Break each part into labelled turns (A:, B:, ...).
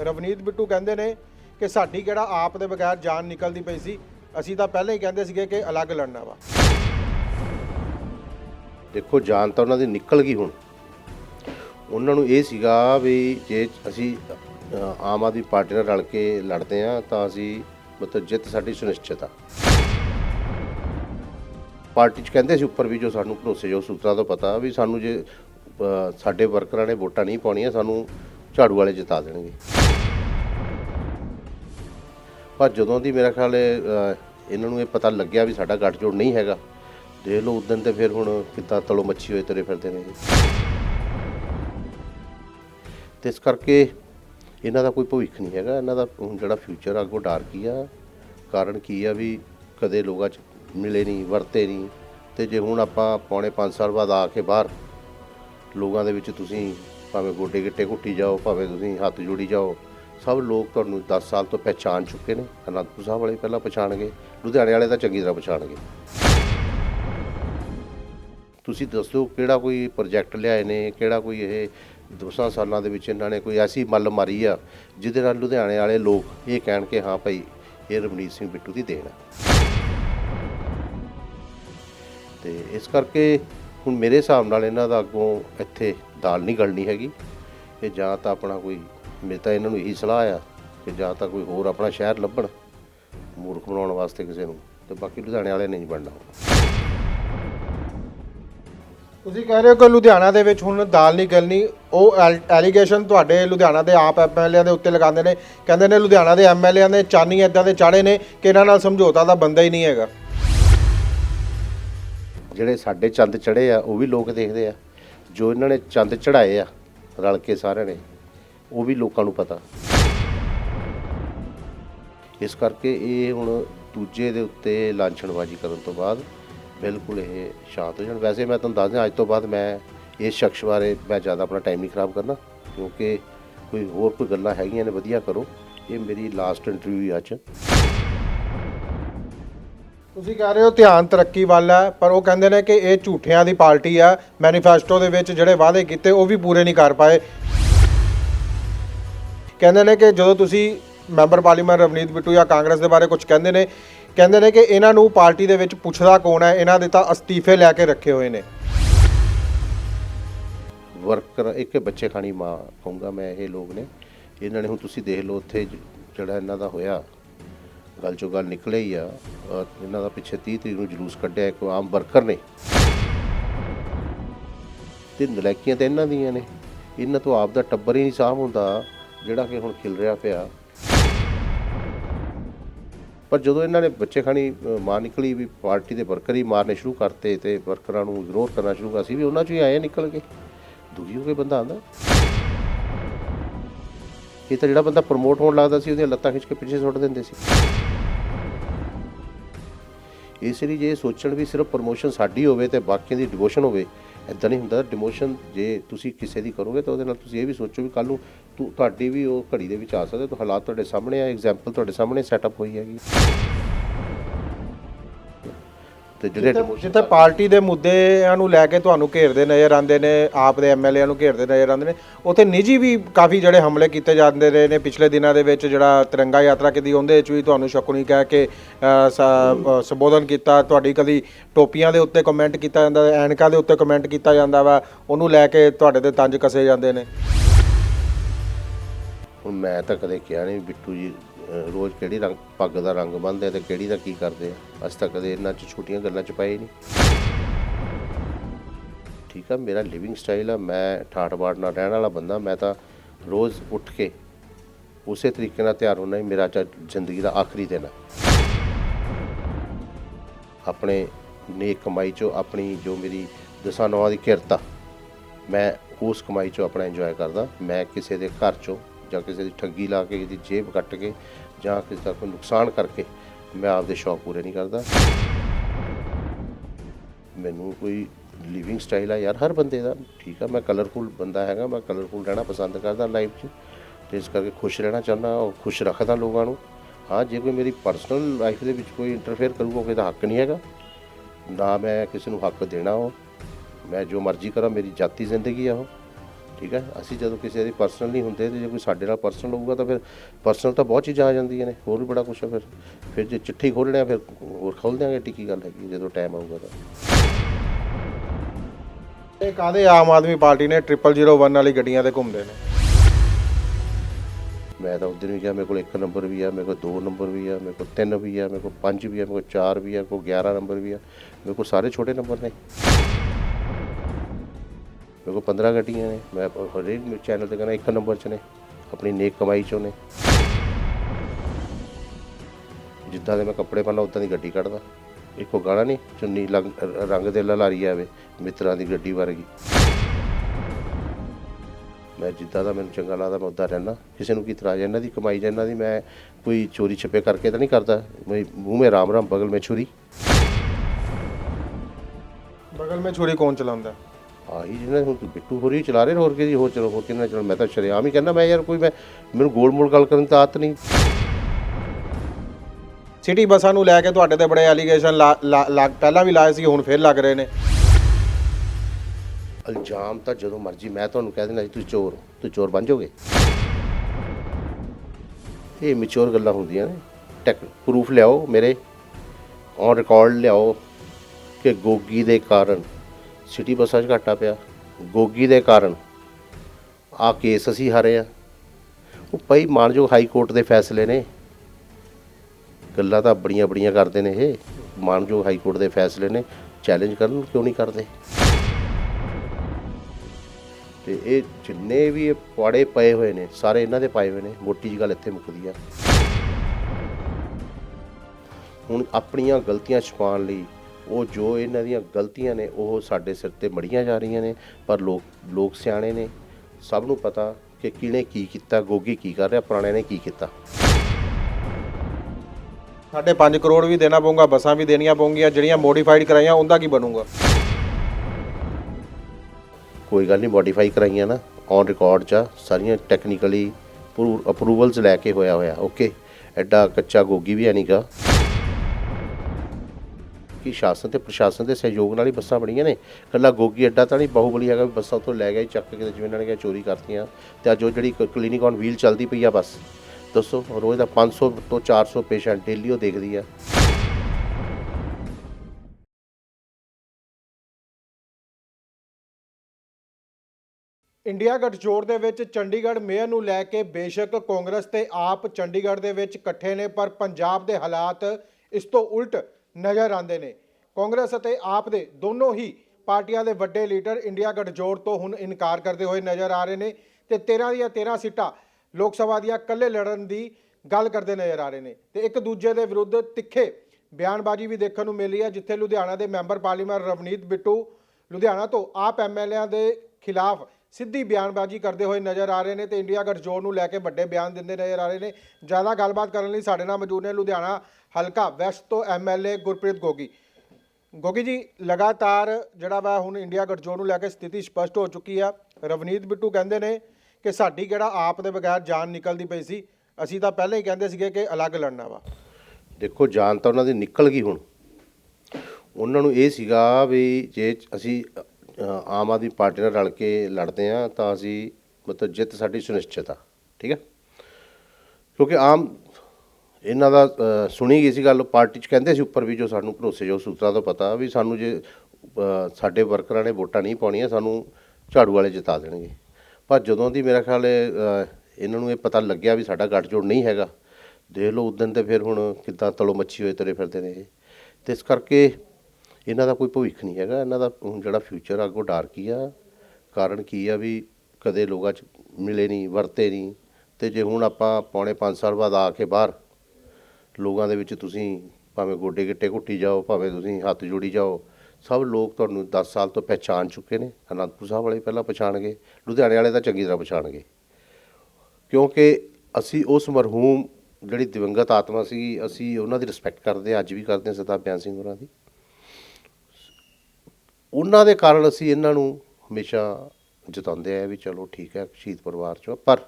A: ਰਵਨੀਤ ਬਿੱਟੂ ਕਹਿੰਦੇ ਨੇ ਕਿ ਸਾਡੀ ਕਿਹੜਾ ਆਪ ਦੇ ਬਗੈਰ ਜਾਨ ਨਿਕਲਦੀ ਪਈ ਸੀ। ਅਸੀਂ ਤਾਂ ਪਹਿਲਾਂ ਹੀ ਕਹਿੰਦੇ ਸੀਗੇ ਕਿ ਅਲੱਗ ਲੜਨਾ ਵਾ।
B: ਦੇਖੋ, ਜਾਨ ਤਾਂ ਉਹਨਾਂ ਦੀ ਨਿਕਲ ਗਈ ਹੁਣ। ਉਹਨਾਂ ਨੂੰ ਇਹ ਸੀਗਾ ਵੀ ਜੇ ਅਸੀਂ ਆਮ ਆਦਮੀ ਪਾਰਟੀ ਨਾਲ ਰਲ ਕੇ ਲੜਦੇ ਆ ਤਾਂ ਅਸੀਂ ਮਤਲਬ ਜਿੱਤ ਸਾਡੀ ਸੁਨਿਸ਼ਚਿਤ ਆ। ਪਾਰਟੀ ਚ ਕਹਿੰਦੇ ਸੀ ਉੱਪਰ ਵੀ ਜੋ ਸਾਨੂੰ ਭਰੋਸੇਯੋਗ ਸੂਤਰਾਂ ਤੋਂ ਪਤਾ ਵੀ ਸਾਨੂੰ ਜੇ ਸਾਡੇ ਵਰਕਰਾਂ ਨੇ ਵੋਟਾਂ ਨਹੀਂ ਪਾਉਣੀਆਂ, ਸਾਨੂੰ ਝਾੜੂ ਵਾਲੇ ਜਿਤਾ ਦੇਣਗੇ। ਪਰ ਜਦੋਂ ਦੀ ਮੇਰਾ ਖਿਆਲ ਹੈ ਇਹਨਾਂ ਨੂੰ ਇਹ ਪਤਾ ਲੱਗਿਆ ਵੀ ਸਾਡਾ ਗੱਠਜੋੜ ਨਹੀਂ ਹੈਗਾ, ਦੇਖ ਲਓ ਉਦੋਂ ਤੇ ਫਿਰ ਹੁਣ ਕਿੱਦਾਂ ਤਲੋ ਮੱਛੀ ਹੋਏ ਤੁਰੇ ਫਿਰਦੇ ਨੇ। ਤੇ ਇਸ ਕਰਕੇ ਇਹਨਾਂ ਦਾ ਕੋਈ ਭਵਿੱਖ ਨਹੀਂ ਹੈਗਾ, ਇਹਨਾਂ ਦਾ ਹੁਣ ਜਿਹੜਾ ਫਿਊਚਰ ਆ, ਅੱਗੋਂ ਡਾਰਕ ਹੀ ਆ? ਕਾਰਨ ਕੀ ਆ ਵੀ ਕਦੇ ਲੋਕਾਂ 'ਚ ਮਿਲੇ ਨਹੀਂ, ਵਰਤੇ ਨਹੀਂ? ਤੇ ਜੇ ਹੁਣ ਆਪਾਂ ਪੌਣੇ 5 ਸਾਲ ਬਾਅਦ ਆ ਕੇ ਬਾਹਰ, ਲੋਕਾਂ ਦੇ ਵਿੱਚ ਤੁਸੀਂ ਭਾਵੇਂ ਗੋਡੇ ਗਿੱਟੇ ਘੁੱਟੀ ਜਾਓ, ਭਾਵੇਂ ਤੁਸੀਂ ਹੱਥ ਜੋੜੀ ਜਾਓ ਸਭ ਲੋਕ ਤੁਹਾਨੂੰ 10 ਸਾਲ ਤੋਂ ਪਹਿਚਾਨ ਚੁੱਕੇ ਨੇ, ਅਨੰਦਪੁਰ ਸਾਹਿਬ ਵਾਲੇ ਪਹਿਲਾਂ ਪਛਾਣਗੇ, ਲੁਧਿਆਣੇ ਵਾਲੇ ਤਾਂ ਚੰਗੀ ਤਰ੍ਹਾਂ ਪਛਾਣਗੇ। ਤੁਸੀਂ ਦੱਸੋ ਕਿਹੜਾ ਕੋਈ ਪ੍ਰੋਜੈਕਟ ਲਿਆਏ ਨੇ, ਕਿਹੜਾ ਕੋਈ ਇਹ 200 ਸਾਲਾਂ ਦੇ ਵਿੱਚ ਇਹਨਾਂ ਨੇ ਕੋਈ ਐਸੀ ਮੱਲ ਮਾਰੀ ਆ, ਜਿਹਦੇ ਨਾਲ ਲੁਧਿਆਣੇ ਵਾਲੇ ਲੋਕ ਇਹ ਕਹਿਣ ਕਿ ਹਾਂ ਭਾਈ, ਇਹ ਰਮਨੀਤ ਸਿੰਘ ਬਿੱਟੂ ਦੀ ਦੇਣ ਹੈ ਤੇ ਇਸ ਕਰਕੇ ਹੁਣ ਮੇਰੇ ਹਿਸਾਬ ਨਾਲ ਇਹਨਾਂ ਦਾ ਅੱਗੋਂ ਇੱਥੇ ਦਾਲ ਨਹੀਂ ਗਲਣੀ ਹੈਗੀ, ਇਹ ਜਾਂ ਤਾਂ ਆਪਣਾ ਕੋਈ ਮੇਰੇ ਤਾਂ ਇਹਨਾਂ ਨੂੰ ਇਹੀ ਸਲਾਹ ਆ ਕਿ ਜਾਂ ਤਾਂ ਕੋਈ ਹੋਰ ਆਪਣਾ ਸ਼ਹਿਰ ਲੱਭਣ ਮੂਰਖ ਬਣਾਉਣ ਵਾਸਤੇ ਕਿਸੇ ਨੂੰ ਤੇ ਬਾਕੀ ਲੁਧਿਆਣੇ ਵਾਲੇ ਨਹੀਂ ਬਣਨਾ।
A: ਤੁਸੀਂ ਕਹਿ ਰਹੇ ਹੋ ਕਿ ਲੁਧਿਆਣਾ ਦੇ ਵਿੱਚ ਹੁਣ ਦਾਲ ਨਹੀਂ ਗਲਣੀ ਉਹ ਐਲੀਗੇਸ਼ਨ ਤੁਹਾਡੇ ਲੁਧਿਆਣਾ ਦੇ ਆਪ ਐਮਐਲਏ ਦੇ ਉੱਤੇ ਲਗਾਉਂਦੇ ਨੇ ਕਹਿੰਦੇ ਨੇ ਲੁਧਿਆਣਾ ਦੇ ਐਮਐਲਏ ਨੇ ਚਾਨੀ ਇਦਾਂ ਦੇ ਚਾੜੇ ਨੇ ਕਿ ਇਹਨਾਂ ਨਾਲ ਸਮਝੌਤਾ ਦਾ ਬੰਦਾ ਹੀ ਨਹੀਂ ਹੈਗਾ।
B: ਜਿਹੜੇ ਸਾਡੇ ਚੰਦ ਚੜੇ ਆ ਉਹ ਵੀ ਲੋਕ ਦੇਖਦੇ ਆ। ਜੋ ਇਹਨਾਂ ਨੇ ਚੰਦ ਚੜਾਏ ਆ ਰਲ ਕੇ ਸਾਰਿਆਂ ਨੇ ਉਹ ਵੀ ਲੋਕਾਂ ਨੂੰ ਪਤਾ। ਇਸ ਕਰਕੇ ਇਹ ਹੁਣ ਦੂਜੇ ਦੇ ਉੱਤੇ ਲਾਂਛਣਬਾਜ਼ੀ ਕਰਨ ਤੋਂ ਬਾਅਦ ਬਿਲਕੁਲ ਇਹ ਸ਼ਾਂਤ ਹੋ ਜਾਣ। ਵੈਸੇ ਮੈਂ ਤੁਹਾਨੂੰ ਦੱਸ ਦਿਆਂ, ਅੱਜ ਤੋਂ ਬਾਅਦ ਮੈਂ ਇਸ ਸ਼ਖਸ ਬਾਰੇ ਮੈਂ ਜ਼ਿਆਦਾ ਆਪਣਾ ਟਾਈਮ ਨਹੀਂ ਖਰਾਬ ਕਰਨਾ, ਕਿਉਂਕਿ ਕੋਈ ਹੋਰ ਕੋਈ ਗੱਲਾਂ ਹੈਗੀਆਂ ਨੇ, ਵਧੀਆ ਕਰੋ। ਇਹ ਮੇਰੀ ਲਾਸਟ ਇੰਟਰਵਿਊ ਅੱਜ।
A: ਤੁਸੀਂ ਕਹਿ ਰਹੇ ਹੋ ਧਿਆਨ ਤਰੱਕੀ ਵੱਲ ਹੈ, ਪਰ ਉਹ ਕਹਿੰਦੇ ਨੇ ਕਿ ਇਹ ਝੂਠਿਆਂ ਦੀ ਪਾਰਟੀ ਆ ਮੈਨੀਫੈਸਟੋ ਦੇ ਵਿੱਚ ਜਿਹੜੇ ਵਾਅਦੇ ਕੀਤੇ, ਉਹ ਵੀ ਪੂਰੇ ਨਹੀਂ ਕਰ ਪਾਏ। ਕਹਿੰਦੇ ਨੇ ਕਿ ਜਦੋਂ ਤੁਸੀਂ ਮੈਂਬਰ ਪਾਰਲੀਮੈਂਟ ਰਵਨੀਤ ਬਿੱਟੂ ਜਾਂ ਕਾਂਗਰਸ ਦੇ ਬਾਰੇ ਕੁਝ ਕਹਿੰਦੇ ਨੇ ਕਹਿੰਦੇ ਨੇ ਕਿ ਇਹਨਾਂ ਨੂੰ ਪਾਰਟੀ ਦੇ ਵਿੱਚ ਪੁੱਛਦਾ ਕੌਣ ਹੈ, ਇਹਨਾਂ ਦੇ ਤਾਂ ਅਸਤੀਫੇ ਲੈ ਕੇ ਰੱਖੇ ਹੋਏ ਨੇ।
B: ਵਰਕਰ, ਇੱਕ ਬੱਚੇ ਖਾਣੀ ਮਾਂ ਕਹੂੰਗਾ ਮੈਂ ਇਹ ਲੋਕ ਨੇ, ਇਹਨਾਂ ਨੇ ਹੁਣ ਤੁਸੀਂ ਦੇਖ ਲਓ ਉੱਥੇ ਜਿਹੜਾ ਇਹਨਾਂ ਦਾ ਹੋਇਆ, ਗੱਲ ਚੋਂ ਗੱਲ ਨਿਕਲੇ ਹੀ ਆ, ਅਹ ਇਹਨਾਂ ਦਾ ਪਿੱਛੇ 30 ਤਰੀਕ ਨੂੰ ਜਲੂਸ ਕੱਢਿਆ ਇੱਕ ਆਮ ਵਰਕਰ ਨੇ। ਤੇ ਨਲੈਕੀਆਂ ਤਾਂ ਇਹਨਾਂ ਦੀਆਂ ਨੇ, ਇਹਨਾਂ ਤੋਂ ਆਪ ਦਾ ਟੱਬਰ ਹੀ ਨਹੀਂ ਸਾਂਭ ਹੁੰਦਾ। ਜਿਹੜਾ ਕਿ ਹੁਣ ਖਿਲ ਰਿਹਾ ਪਿਆ। ਪਰ ਜਦੋਂ ਇਹਨਾਂ ਨੇ ਬੱਚੇ ਖਾਣੀ ਮਾਰ ਨਿਕਲੀ ਵੀ ਪਾਰਟੀ ਦੇ ਵਰਕਰ ਹੀ ਮਾਰਨੇ ਸ਼ੁਰੂ ਕਰਤੇ ਤੇ ਵਰਕਰਾਂ ਨੂੰ ਇਗਨੋਰ ਕਰਨਾ ਸ਼ੁਰੂ ਕਰ ਅਸੀਂ ਵੀ ਉਹਨਾਂ ਚੋਂ ਹੀ ਆਏ ਨਿਕਲ ਕੇ। ਦੁਖੀ ਹੋ ਕੇ ਬੰਦਾ ਆਂਦਾ ਇਹ ਤਾਂ ਜਿਹੜਾ ਬੰਦਾ ਪ੍ਰਮੋਟ ਹੋਣ ਲੱਗਦਾ ਸੀ, ਉਹਦੀਆਂ ਲੱਤਾਂ ਖਿੱਚ ਕੇ ਪਿੱਛੇ ਸੁੱਟ ਦਿੰਦੇ ਸੀ। ਇਸ ਲਈ ਜੇ ਸੋਚਣ ਵੀ ਸਿਰਫ ਪ੍ਰਮੋਸ਼ਨ ਸਾਡੀ ਹੋਵੇ ਤੇ ਬਾਕੀਆਂ ਦੀ ਡਿਵੋਸ਼ਨ ਹੋਵੇ ਇਦਾਂ ਨਹੀਂ ਹੁੰਦਾ ਡਿਮੋਸ਼ਨ ਜੇ ਤੁਸੀਂ ਕਿਸੇ ਦੀ ਕਰੋਗੇ ਤਾਂ ਉਹਦੇ ਨਾਲ ਤੁਸੀਂ ਇਹ ਵੀ ਸੋਚੋ ਵੀ ਕੱਲ ਨੂੰ ਤੁ- ਤੁਹਾਡੀ ਵੀ ਉਹ ਘੜੀ ਦੇ ਵਿੱਚ ਆ ਸਕਦੇ, ਤਾਂ ਹਾਲਾਤ ਤੁਹਾਡੇ ਸਾਹਮਣੇ ਆ ਐਗਜ਼ਾਮਪਲ ਤੁਹਾਡੇ ਸਾਹਮਣੇ ਸੈਟਅਪ ਹੋਈ ਹੈਗੀ। ਤੇ ਜਿਹੜੇ
A: ਜਿੱਥੇ- ਪਾਰਟੀ ਦੇ ਮੁੱਦਿਆਂ ਨੂੰ ਲੈ ਕੇ ਤੁਹਾਨੂੰ ਘੇਰਦੇ ਨਜ਼ਰ ਆਉਂਦੇ ਨੇ ਆਪ ਦੇ ਐਮਐਲਏ ਨੂੰ ਘੇਰਦੇ ਨਜ਼ਰ ਆਉਂਦੇ ਨੇ ਉੱਥੇ ਨਿੱਜੀ ਵੀ ਕਾਫੀ ਜਿਹੜੇ ਹਮਲੇ ਕੀਤੇ ਜਾਂਦੇ ਰਹੇ ਨੇ ਪਿਛਲੇ ਦਿਨਾਂ ਦੇ ਵਿੱਚ ਜਿਹੜਾ ਤਿਰੰਗਾ ਯਾਤਰਾ ਕੀਤੀ ਉਹਦੇ ਵਿੱਚ ਵੀ ਤੁਹਾਨੂੰ ਸ਼ਕੂਨੀ ਕਹਿ ਕੇ ਸੰਬੋਧਨ ਕੀਤਾ ਤੁਹਾਡੀ ਕਦੀ ਟੋਪੀਆਂ ਦੇ ਉੱਤੇ ਕਮੈਂਟ ਕੀਤਾ ਜਾਂਦਾ ਐਨਕਾਂ ਦੇ ਉੱਤੇ ਕਮੈਂਟ ਕੀਤਾ ਜਾਂਦਾ ਵਾ ਉਹਨੂੰ ਲੈ ਕੇ ਤੁਹਾਡੇ ਤੇ ਤੰਜ ਕਸੇ ਜਾਂਦੇ ਨੇ।
B: ਹੁਣ ਮੈਂ ਤਾਂ ਕਦੇ ਕਿਹਾ ਨਹੀਂ ਬਿੱਟੂ ਜੀ ਰੋਜ਼ ਕਿਹੜੀ ਰੰਗ, ਪੱਗ ਦਾ ਰੰਗ ਬੰਨਦੇ ਆ ਤੇ ਕਿਹੜੀ ਦਾ ਕੀ ਕਰਦੇ ਆ? ਅਸੀਂ ਤਾਂ ਕਦੇ ਇਹਨਾਂ 'ਚ ਛੋਟੀਆਂ ਗੱਲਾਂ 'ਚ ਪਏ ਨਹੀਂ। ਠੀਕ ਆ, ਮੇਰਾ ਲਿਵਿੰਗ ਸਟਾਈਲ ਆ, ਮੈਂ ਠਾਠ ਬਾੜ ਨਾਲ ਰਹਿਣ ਵਾਲਾ ਬੰਦਾ, ਮੈਂ ਤਾਂ ਰੋਜ਼ ਉੱਠ ਕੇ ਉਸੇ ਤਰੀਕੇ ਨਾਲ ਤਿਆਰ ਹੋਣਾ ਹੀ ਮੇਰਾ ਅੱਜ ਜ਼ਿੰਦਗੀ ਦਾ ਆਖਰੀ ਦਿਨ ਆ। ਆਪਣੇ ਨੇਕ ਕਮਾਈ ਚੋਂ ਆਪਣੀ ਜੋ ਮੇਰੀ ਦਸਾਂ ਨੌਆਂ ਦੀ ਕਿਰਤ ਆ, ਮੈਂ ਉਸ ਕਮਾਈ ਚੋਂ ਆਪਣਾ ਇੰਜੋਏ ਕਰਦਾ, ਮੈਂ ਕਿਸੇ ਦੇ ਘਰ ਚੋਂ ਜਾਂ ਕਿਸੇ ਦੀ ਠੱਗੀ ਲਾ ਕੇ, ਕਿਸੇ ਦੀ ਜੇਬ ਕੱਟ ਕੇ ਜਾਂ ਕਿਸੇ ਦਾ ਕੋਈ ਨੁਕਸਾਨ ਕਰਕੇ ਮੈਂ ਆਪਦੇ ਸ਼ੌਕ ਪੂਰੇ ਨਹੀਂ ਕਰਦਾ। ਮੈਨੂੰ ਕੋਈ ਲਿਵਿੰਗ ਸਟਾਈਲ ਆ ਯਾਰ, ਹਰ ਬੰਦੇ ਦਾ ਠੀਕ ਆ, ਮੈਂ ਕਲਰਫੁਲ ਬੰਦਾ ਹੈਗਾ, ਮੈਂ ਕਲਰਫੁਲ ਰਹਿਣਾ ਪਸੰਦ ਕਰਦਾ ਲਾਈਫ 'ਚ ਤੇ ਇਸ ਕਰਕੇ ਖੁਸ਼ ਰਹਿਣਾ ਚਾਹੁੰਦਾ ਔਰ ਖੁਸ਼ ਰੱਖਦਾ ਲੋਕਾਂ ਨੂੰ। ਹਾਂ, ਜੇ ਕੋਈ ਮੇਰੀ ਪਰਸਨਲ ਲਾਈਫ ਦੇ ਵਿੱਚ ਕੋਈ ਇੰਟਰਫੇਅਰ ਕਰੂਗਾ, ਕੋਈ ਤਾਂ ਹੱਕ ਨਹੀਂ ਹੈਗਾ, ਨਾ ਮੈਂ ਕਿਸੇ ਨੂੰ ਹੱਕ ਦੇਣਾ ਉਹ, ਮੈਂ ਜੋ ਮਰਜ਼ੀ ਕਰਾਂ, ਮੇਰੀ ਜਾਤੀ ਜ਼ਿੰਦਗੀ ਆ ਉਹ। ਠੀਕ ਹੈ? ਅਸੀਂ ਜਦੋਂ ਕਿਸੇ ਦੀ ਪਰਸਨਲ ਨਹੀਂ ਹੁੰਦੇ ਤੇ ਜੇ ਕੋਈ ਸਾਡੇ ਨਾਲ ਪਰਸਨਲ ਹੋਊਗਾ ਤਾਂ ਫਿਰ ਪਰਸਨਲ ਤਾਂ ਬਹੁਤ ਚੀਜ਼ਾਂ ਆ ਜਾਂਦੀਆਂ ਨੇ। ਹੋਰ ਵੀ ਬੜਾ ਕੁਛ ਹੈ ਫਿਰ। ਫਿਰ ਜੇ ਚਿੱਠੀ ਖੋਲ੍ਹਣੇ ਆ ਫਿਰ ਹੋਰ ਖੋਲ ਦਿਆਂਗੇ ਟਿੱਕੀ ਗੱਲ ਹੈਗੀ ਹੈ, ਜਦੋਂ ਟਾਈਮ ਆਊਗਾ ਤਾਂ।
A: ਇਹ ਕਾਦੇ ਆਮ ਆਦਮੀ ਪਾਰਟੀ ਨੇ 0001 ਵਾਲੀ ਗੱਡੀਆਂ ਤੇ ਘੁੰਮਦੇ ਨੇ?
B: ਮੈਂ ਤਾਂ ਦਿਨ ਵੀ ਕਿਹਾ ਮੇਰੇ ਕੋਲ ਇੱਕ ਨੰਬਰ ਵੀ ਆ ਮੇਰੇ ਕੋਲ ਦੋ ਨੰਬਰ ਵੀ ਆ ਮੇਰੇ ਕੋਲ ਤਿੰਨ ਵੀ ਆ ਮੇਰੇ ਕੋਲ ਪੰਜ ਵੀ ਆ ਮੇਰੇ ਕੋਲ ਚਾਰ ਵੀ ਆ ਮੇਰੇ ਕੋਲ 11 ਨੰਬਰ ਵੀ ਆ। ਮੇਰੇ ਕੋਲ ਸਾਰੇ ਛੋਟੇ ਨੰਬਰ ਨੇ। ਮੇਰੇ ਕੋਲ 15 ਗੱਡੀਆਂ ਨੇ। ਮੈਂ ਹਰੇਕ ਚੈਨਲ ਤੇ ਕਹਿੰਦਾ ਇੱਕ ਨੰਬਰ 'ਚ ਨੇ। ਆਪਣੀ ਨੇਕ ਕਮਾਈ 'ਚੋਂ ਨੇ। ਜਿੱਦਾਂ ਦੇ ਮੈਂ ਕੱਪੜੇ ਪਾਉਂਦਾ, ਉਦਾਂ ਦੀ ਗੱਡੀ ਕੱਢਦਾ। ਇੱਕੋ ਗਾਣਾ ਨਹੀਂ, ਚੁੰਨੀ ਲੰਗ- ਰੰਗ ਦੇ ਲਲਾਰੀ ਆਵੇ, ਮਿੱਤਰਾਂ ਦੀ ਗੱਡੀ ਵਰਗੀ। ਮੈਂ ਜਿੱਦਾਂ ਦਾ ਮੈਨੂੰ ਚੰਗਾ ਲੱਗਦਾ, ਮੈਂ ਉੱਦਾਂ ਰਹਿਣਾ ਕਿਸੇ ਨੂੰ ਕੀ ਇਤਰਾਜ਼ ਹੈ? ਇਹਨਾਂ ਦੀ ਕਮਾਈ ਜਾਂ ਇਹਨਾਂ ਦੀ ਮੈਂ ਕੋਈ ਚੋਰੀ ਛਪੇ ਕਰਕੇ ਤਾਂ ਨਹੀਂ ਕਰਦਾ। ਮੈਂ ਮੂੰਹ ਮੇ ਰਾਮ ਰਾਮ, ਬਗਲ ਮੇ ਛੁਰੀ।
A: ਬਗਲ ਵਿੱਚ ਛੁਰੀ ਕੌਣ ਚਲਾਉਂਦਾ?
B: ਆਹੀ ਜਿਹਨੇ ਹੁਣ ਬਿੱਟੂ ਹੋਰੀ ਚਲਾ ਰਹੇ ਨੇ, ਹੋਰ ਕਿਹਦੀ ਹੋਰ ਚਲੋ ਹੋਰ ਕਿੰਨਾ ਚਲੋ ਮੈਂ ਤਾਂ ਸ਼ਰੇਆਮ ਹੀ ਕਹਿੰਦਾ ਮੈਂ ਯਾਰ ਕੋਈ ਮੈਂ ਮੈਨੂੰ ਗੋਲ ਮੋਲ ਗੱਲ ਕਰਨ ਦੀ ਤਾਂ ਆਦਤ ਨਹੀਂ।
A: ਸਿਟੀ ਬੱਸਾਂ ਨੂੰ ਲੈ ਕੇ ਤੁਹਾਡੇ ਤੇ ਬੜੇ ਐਲੀਗੇਸ਼ਨ ਲੱਗ ਪਹਿਲਾਂ ਵੀ ਲਾਏ ਸੀ ਹੁਣ ਫੇਰ ਲੱਗ ਰਹੇ ਨੇ।
B: ਇਲਜ਼ਾਮ ਤਾਂ ਜਦੋਂ ਮਰਜ਼ੀ ਮੈਂ ਤੁਹਾਨੂੰ ਕਹਿ ਦੇਣਾ ਜੀ ਤੁਸੀਂ ਚੋਰ ਹੋ ਤੁਸੀਂ ਚੋਰ ਬਣ ਜਾਓਗੇ। ਇਹ ਮੈਚੁਰ ਗੱਲਾਂ ਹੁੰਦੀਆਂ ਨੇ। ਟੈਕ ਪ੍ਰੂਫ ਲਿਆਓ ਮੇਰੇ ਔਨ ਰਿਕਾਰਡ ਲਿਆਓ ਕਿ ਗੋਗੀ ਦੇ ਕਾਰਨ ਸਿਟੀ ਬੱਸਾਂ 'ਚ ਘਾਟਾ ਪਿਆ। ਗੋਗੀ ਦੇ ਕਾਰਨ ਆ ਕੇਸ ਅਸੀਂ ਹਾਰੇ ਆ। ਉਹ ਭਾਈ ਮਾਨਯੋਗ ਹਾਈ ਕੋਰਟ ਦੇ ਫੈਸਲੇ ਨੇ। ਗੱਲਾਂ ਤਾਂ ਬੜੀਆਂ ਬੜੀਆਂ ਕਰਦੇ ਨੇ ਇਹ। ਮਾਨਯੋਗ ਹਾਈ ਕੋਰਟ ਦੇ ਫੈਸਲੇ ਨੇ। ਚੈਲੰਜ ਕਰਨ ਕਿਉਂ ਨਹੀਂ ਕਰਦੇ? ਤੇ ਇਹ ਜਿੰਨੇ ਵੀ ਇਹ ਪਵਾੜੇ ਪਏ ਹੋਏ ਨੇ, ਸਾਰੇ ਇਹਨਾਂ ਦੇ ਪਾਏ ਹੋਏ ਨੇ। ਮੋਟੀ ਜੀ ਗੱਲ ਇੱਥੇ ਮੁੱਕਦੀ ਆ। ਹੁਣ ਆਪਣੀਆਂ ਗਲਤੀਆਂ ਛੁਪਾਉਣ ਲਈ ਉਹ ਜੋ ਇਹਨਾਂ ਦੀਆਂ ਗਲਤੀਆਂ ਨੇ ਉਹ ਸਾਡੇ ਸਿਰ ਤੇ ਮੜੀਆਂ ਜਾ ਰਹੀਆਂ ਨੇ ਪਰ ਲੋਕ ਲੋਕ ਸਿਆਣੇ ਨੇ। ਸਭ ਨੂੰ ਪਤਾ ਕਿ ਕਿਹਨੇ ਕੀ ਕੀਤਾ ਗੋਗੀ ਕੀ ਕਰ ਰਿਹਾ ਪੁਰਾਣੇ ਨੇ ਕੀ ਕੀਤਾ।
A: ਸਾਡੇ 5 ਕਰੋੜ ਵੀ ਦੇਣਾ ਪਊਗਾ ਬੱਸਾਂ ਵੀ ਦੇਣੀਆਂ ਪਊਗੀਆਂ ਜਿਹੜੀਆਂ ਮੋਡੀਫਾਈਡ ਕਰਾਈਆਂ ਉਹਦਾ ਕੀ ਬਣੂਗਾ?
B: ਕੋਈ ਗੱਲ ਨਹੀਂ ਮੋਡੀਫਾਈ ਕਰਾਈਆਂ ਨਾ ਔਨ ਰਿਕਾਰਡ ਚ ਆ, ਸਾਰੀਆਂ ਟੈਕਨੀਕਲੀ ਅਪਰੂਵਲਸ ਲੈ ਕੇ ਹੋਇਆ ਹੋਇਆ ਓਕੇ ਐਡਾ ਕੱਚਾ ਗੋਗੀ ਵੀ ਹੈ ਨਹੀਂਗਾ ਕਿ ਸ਼ਾਸਨ ਤੇ ਪ੍ਰਸ਼ਾਸਨ ਦੇ ਸਹਿਯੋਗ ਨਾਲ ਹੀ ਬੱਸਾਂ ਬਣੀਆਂ ਨੇ। ਕੱਲਾ ਗੋਗੀ ਅੱਡਾ ਤਾਂ ਨਹੀਂ, ਬਾਹੂਬਲੀ ਹੈਗਾ ਵੀ ਬੱਸਾਂ ਉੱਥੋਂ ਲੈ ਗਏ, ਚੱਕ ਕੇ ਜਿਵੇਂ ਇਹਨਾਂ ਨੇ ਕਿਹਾ ਚੋਰੀ ਕਰਤੀਆਂ। ਤੇ ਅੱਜ ਉਹ ਜਿਹੜੀ ਕਲੀਨਿਕ ਔਨ ਵੀਲ ਚੱਲਦੀ ਪਈ ਆ ਬੱਸ। ਦੱਸੋ, ਰੋਜ਼ ਦਾ 500 ਤੋਂ 400 ਪੇਸ਼ੈਂਟ ਡੇਲੀ ਉਹ ਦੇਖਦੀ ਆ।
A: ਇੰਡੀਆ ਗੱਠਜੋੜ ਦੇ ਵਿੱਚ ਚੰਡੀਗੜ੍ਹ ਮੇਅਰ ਨੂੰ ਲੈ ਕੇ ਬੇਸ਼ੱਕ ਕਾਂਗਰਸ ਤੇ ਆਪ ਚੰਡੀਗੜ੍ਹ ਦੇ ਵਿੱਚ ਇਕੱਠੇ ਨੇ, ਪਰ ਪੰਜਾਬ ਦੇ ਹਾਲਾਤ ਇਸ ਤੋਂ ਉਲਟ ਨਜ਼ਰ ਆਉਂਦੇ ਨੇ। ਕਾਂਗਰਸ ਅਤੇ ਆਪ ਦੇ ਦੋਨੋਂ ਹੀ ਪਾਰਟੀਆਂ ਦੇ ਵੱਡੇ ਲੀਡਰ ਇੰਡੀਆ ਗੱਠਜੋੜ ਤੋਂ ਹੁਣ ਇਨਕਾਰ ਕਰਦੇ ਹੋਏ ਨਜ਼ਰ ਆ ਰਹੇ ਨੇ ਤੇ 13 ਦੀਆਂ 13 ਸੀਟਾਂ ਲੋਕ ਸਭਾ ਦੀਆਂ ਇਕੱਲੇ ਲੜਨ ਦੀ ਗੱਲ ਕਰਦੇ ਨਜ਼ਰ ਆ ਰਹੇ ਨੇ। ਤੇ ਇੱਕ ਦੂਜੇ ਦੇ ਵਿਰੁੱਧ ਤਿੱਖੇ ਬਿਆਨਬਾਜ਼ੀ ਵੀ ਦੇਖਣ ਨੂੰ ਮਿਲੀ ਹੈ, ਜਿੱਥੇ ਲੁਧਿਆਣਾ ਦੇ ਮੈਂਬਰ ਪਾਰਲੀਮੈਂਟ ਰਵਨੀਤ ਬਿੱਟੂ ਲੁਧਿਆਣਾ ਤੋਂ ਆਪ ਐਮਐਲਏਆਂ ਦੇ ਖਿਲਾਫ ਸਿੱਧੀ ਬਿਆਨਬਾਜ਼ੀ ਕਰਦੇ ਹੋਏ ਨਜ਼ਰ ਆ ਰਹੇ ਨੇ ਤੇ ਇੰਡੀਆ ਗੱਠਜੋੜ ਨੂੰ ਲੈ ਕੇ ਵੱਡੇ ਬਿਆਨ ਦਿੰਦੇ ਨਜ਼ਰ ਆ ਰਹੇ ਨੇ। ਜ਼ਿਆਦਾ ਗੱਲਬਾਤ ਕਰਨ ਲਈ ਸਾਡੇ ਨਾਲ ਮੌਜੂਦ ਨੇ ਲੁਧਿਆਣਾ ਹਲਕਾ ਵੈਸਟ ਤੋਂ ਐਮਐਲਏ ਗੁਰਪ੍ਰੀਤ ਗੋਗੀ। ਗੋਗੀ ਜੀ, ਲਗਾਤਾਰ ਜਿਹੜਾ ਵਾ ਹੁਣ ਇੰਡੀਆ ਗੱਠਜੋੜ ਨੂੰ ਲੈ ਕੇ ਸਥਿਤੀ ਸਪਸ਼ਟ ਹੋ ਚੁੱਕੀ ਆ। ਰਵਨੀਤ ਬਿੱਟੂ ਕਹਿੰਦੇ ਨੇ ਕਿ ਸਾਡੀ ਕਿਹੜਾ ਆਪ ਦੇ ਬਗੈਰ ਜਾਨ ਨਿਕਲਦੀ ਪਈ ਸੀ। ਅਸੀਂ ਤਾਂ ਪਹਿਲਾਂ ਹੀ ਕਹਿੰਦੇ ਸੀਗੇ ਕਿ ਅਲੱਗ ਲੜਨਾ ਵਾ।
B: ਦੇਖੋ, ਜਾਨ ਤਾਂ ਉਹਨਾਂ ਦੀ ਨਿਕਲ ਗਈ ਹੁਣ। ਉਹਨਾਂ ਨੂੰ ਇਹ ਸੀਗਾ ਵੀ ਜੇ ਅਸੀਂ ਆਮ ਆਦਮੀ ਪਾਰਟੀ ਨਾਲ ਰਲ ਕੇ ਲੜਦੇ ਆ ਤਾਂ ਅਸੀਂ ਮਤਲਬ ਜਿੱਤ ਸਾਡੀ ਸੁਨਿਸ਼ਚਿਤ ਆ, ਠੀਕ ਹੈ? ਕਿਉਂਕਿ ਆਮ ਇਹਨਾਂ ਦਾ ਸੁਣੀ ਗਈ ਸੀ ਗੱਲ, ਪਾਰਟੀ 'ਚ ਕਹਿੰਦੇ ਸੀ ਉੱਪਰ ਵੀ ਜੋ ਸਾਨੂੰ ਭਰੋਸੇਯੋਗ ਸੂਤਰਾਂ ਤੋਂ ਪਤਾ ਵੀ ਸਾਨੂੰ ਜੇ ਸਾਡੇ ਵਰਕਰਾਂ ਨੇ ਵੋਟਾਂ ਨਹੀਂ ਪਾਉਣੀਆਂ, ਸਾਨੂੰ ਝਾੜੂ ਵਾਲੇ ਜਿਤਾ ਦੇਣਗੇ। ਪਰ ਜਦੋਂ ਦੀ ਮੇਰਾ ਖਿਆਲ ਇਹਨਾਂ ਨੂੰ ਇਹ ਪਤਾ ਲੱਗਿਆ ਵੀ ਸਾਡਾ ਗੱਠਜੋੜ ਨਹੀਂ ਹੈਗਾ, ਦੇਖ ਲਓ ਉਦੋਂ ਤੇ ਫਿਰ ਹੁਣ ਕਿੱਦਾਂ ਤਲੋ ਮੱਛੀ ਹੋਏ ਤੁਰੇ ਫਿਰਦੇ ਨੇ ਇਹ। ਤੇ ਇਸ ਕਰਕੇ ਇਹਨਾਂ ਦਾ ਕੋਈ ਭਵਿੱਖ ਨਹੀਂ ਹੈਗਾ, ਇਹਨਾਂ ਦਾ ਹੁਣ ਜਿਹੜਾ ਫਿਊਚਰ ਅੱਗੋਂ ਡਾਰਕ ਹੀ ਆ। ਕਾਰਨ ਕੀ ਆ ਵੀ ਕਦੇ ਲੋਕਾਂ 'ਚ ਮਿਲੇ ਨਹੀਂ, ਵਰਤੇ ਨਹੀਂ। ਤੇ ਜੇ ਹੁਣ ਆਪਾਂ ਪੌਣੇ 5 ਸਾਲ ਬਾਅਦ ਆ ਕੇ ਬਾਹਰ, ਲੋਕਾਂ ਦੇ ਵਿੱਚ ਤੁਸੀਂ ਭਾਵੇਂ ਗੋਡੇ ਗਿੱਟੇ ਘੁੱਟੀ ਜਾਓ, ਭਾਵੇਂ ਤੁਸੀਂ ਹੱਥ ਜੋੜੀ ਜਾਓ, ਸਭ ਲੋਕ ਤੁਹਾਨੂੰ 10 ਸਾਲ ਤੋਂ ਪਹਿਚਾਨ ਚੁੱਕੇ ਨੇ। ਅਨੰਦਪੁਰ ਸਾਹਿਬ ਵਾਲੇ ਪਹਿਲਾਂ ਪਛਾਣਗੇ, ਲੁਧਿਆਣੇ ਵਾਲੇ ਤਾਂ ਚੰਗੀ ਤਰ੍ਹਾਂ ਪਛਾਣਗੇ। ਕਿਉਂਕਿ ਅਸੀਂ ਉਸ ਮਰਹੂਮ ਜਿਹੜੀ ਦਿਵੰਗਤ ਆਤਮਾ ਸੀ ਅਸੀਂ ਉਹਨਾਂ ਦੀ ਰਿਸਪੈਕਟ ਕਰਦੇ ਹਾਂ, ਅੱਜ ਵੀ ਕਰਦੇ ਹਾਂ, ਸਰਦਾਰ ਬਿਆਨ ਸਿੰਘ ਹੋਰਾਂ ਦੀ। ਉਹਨਾਂ ਦੇ ਕਾਰਨ ਅਸੀਂ ਇਹਨਾਂ ਨੂੰ ਹਮੇਸ਼ਾ ਜਤਾਉਂਦੇ ਆ ਵੀ ਚਲੋ ਠੀਕ ਹੈ, ਸ਼ਹੀਦ ਪਰਿਵਾਰ ਚੋਂ ਪਰ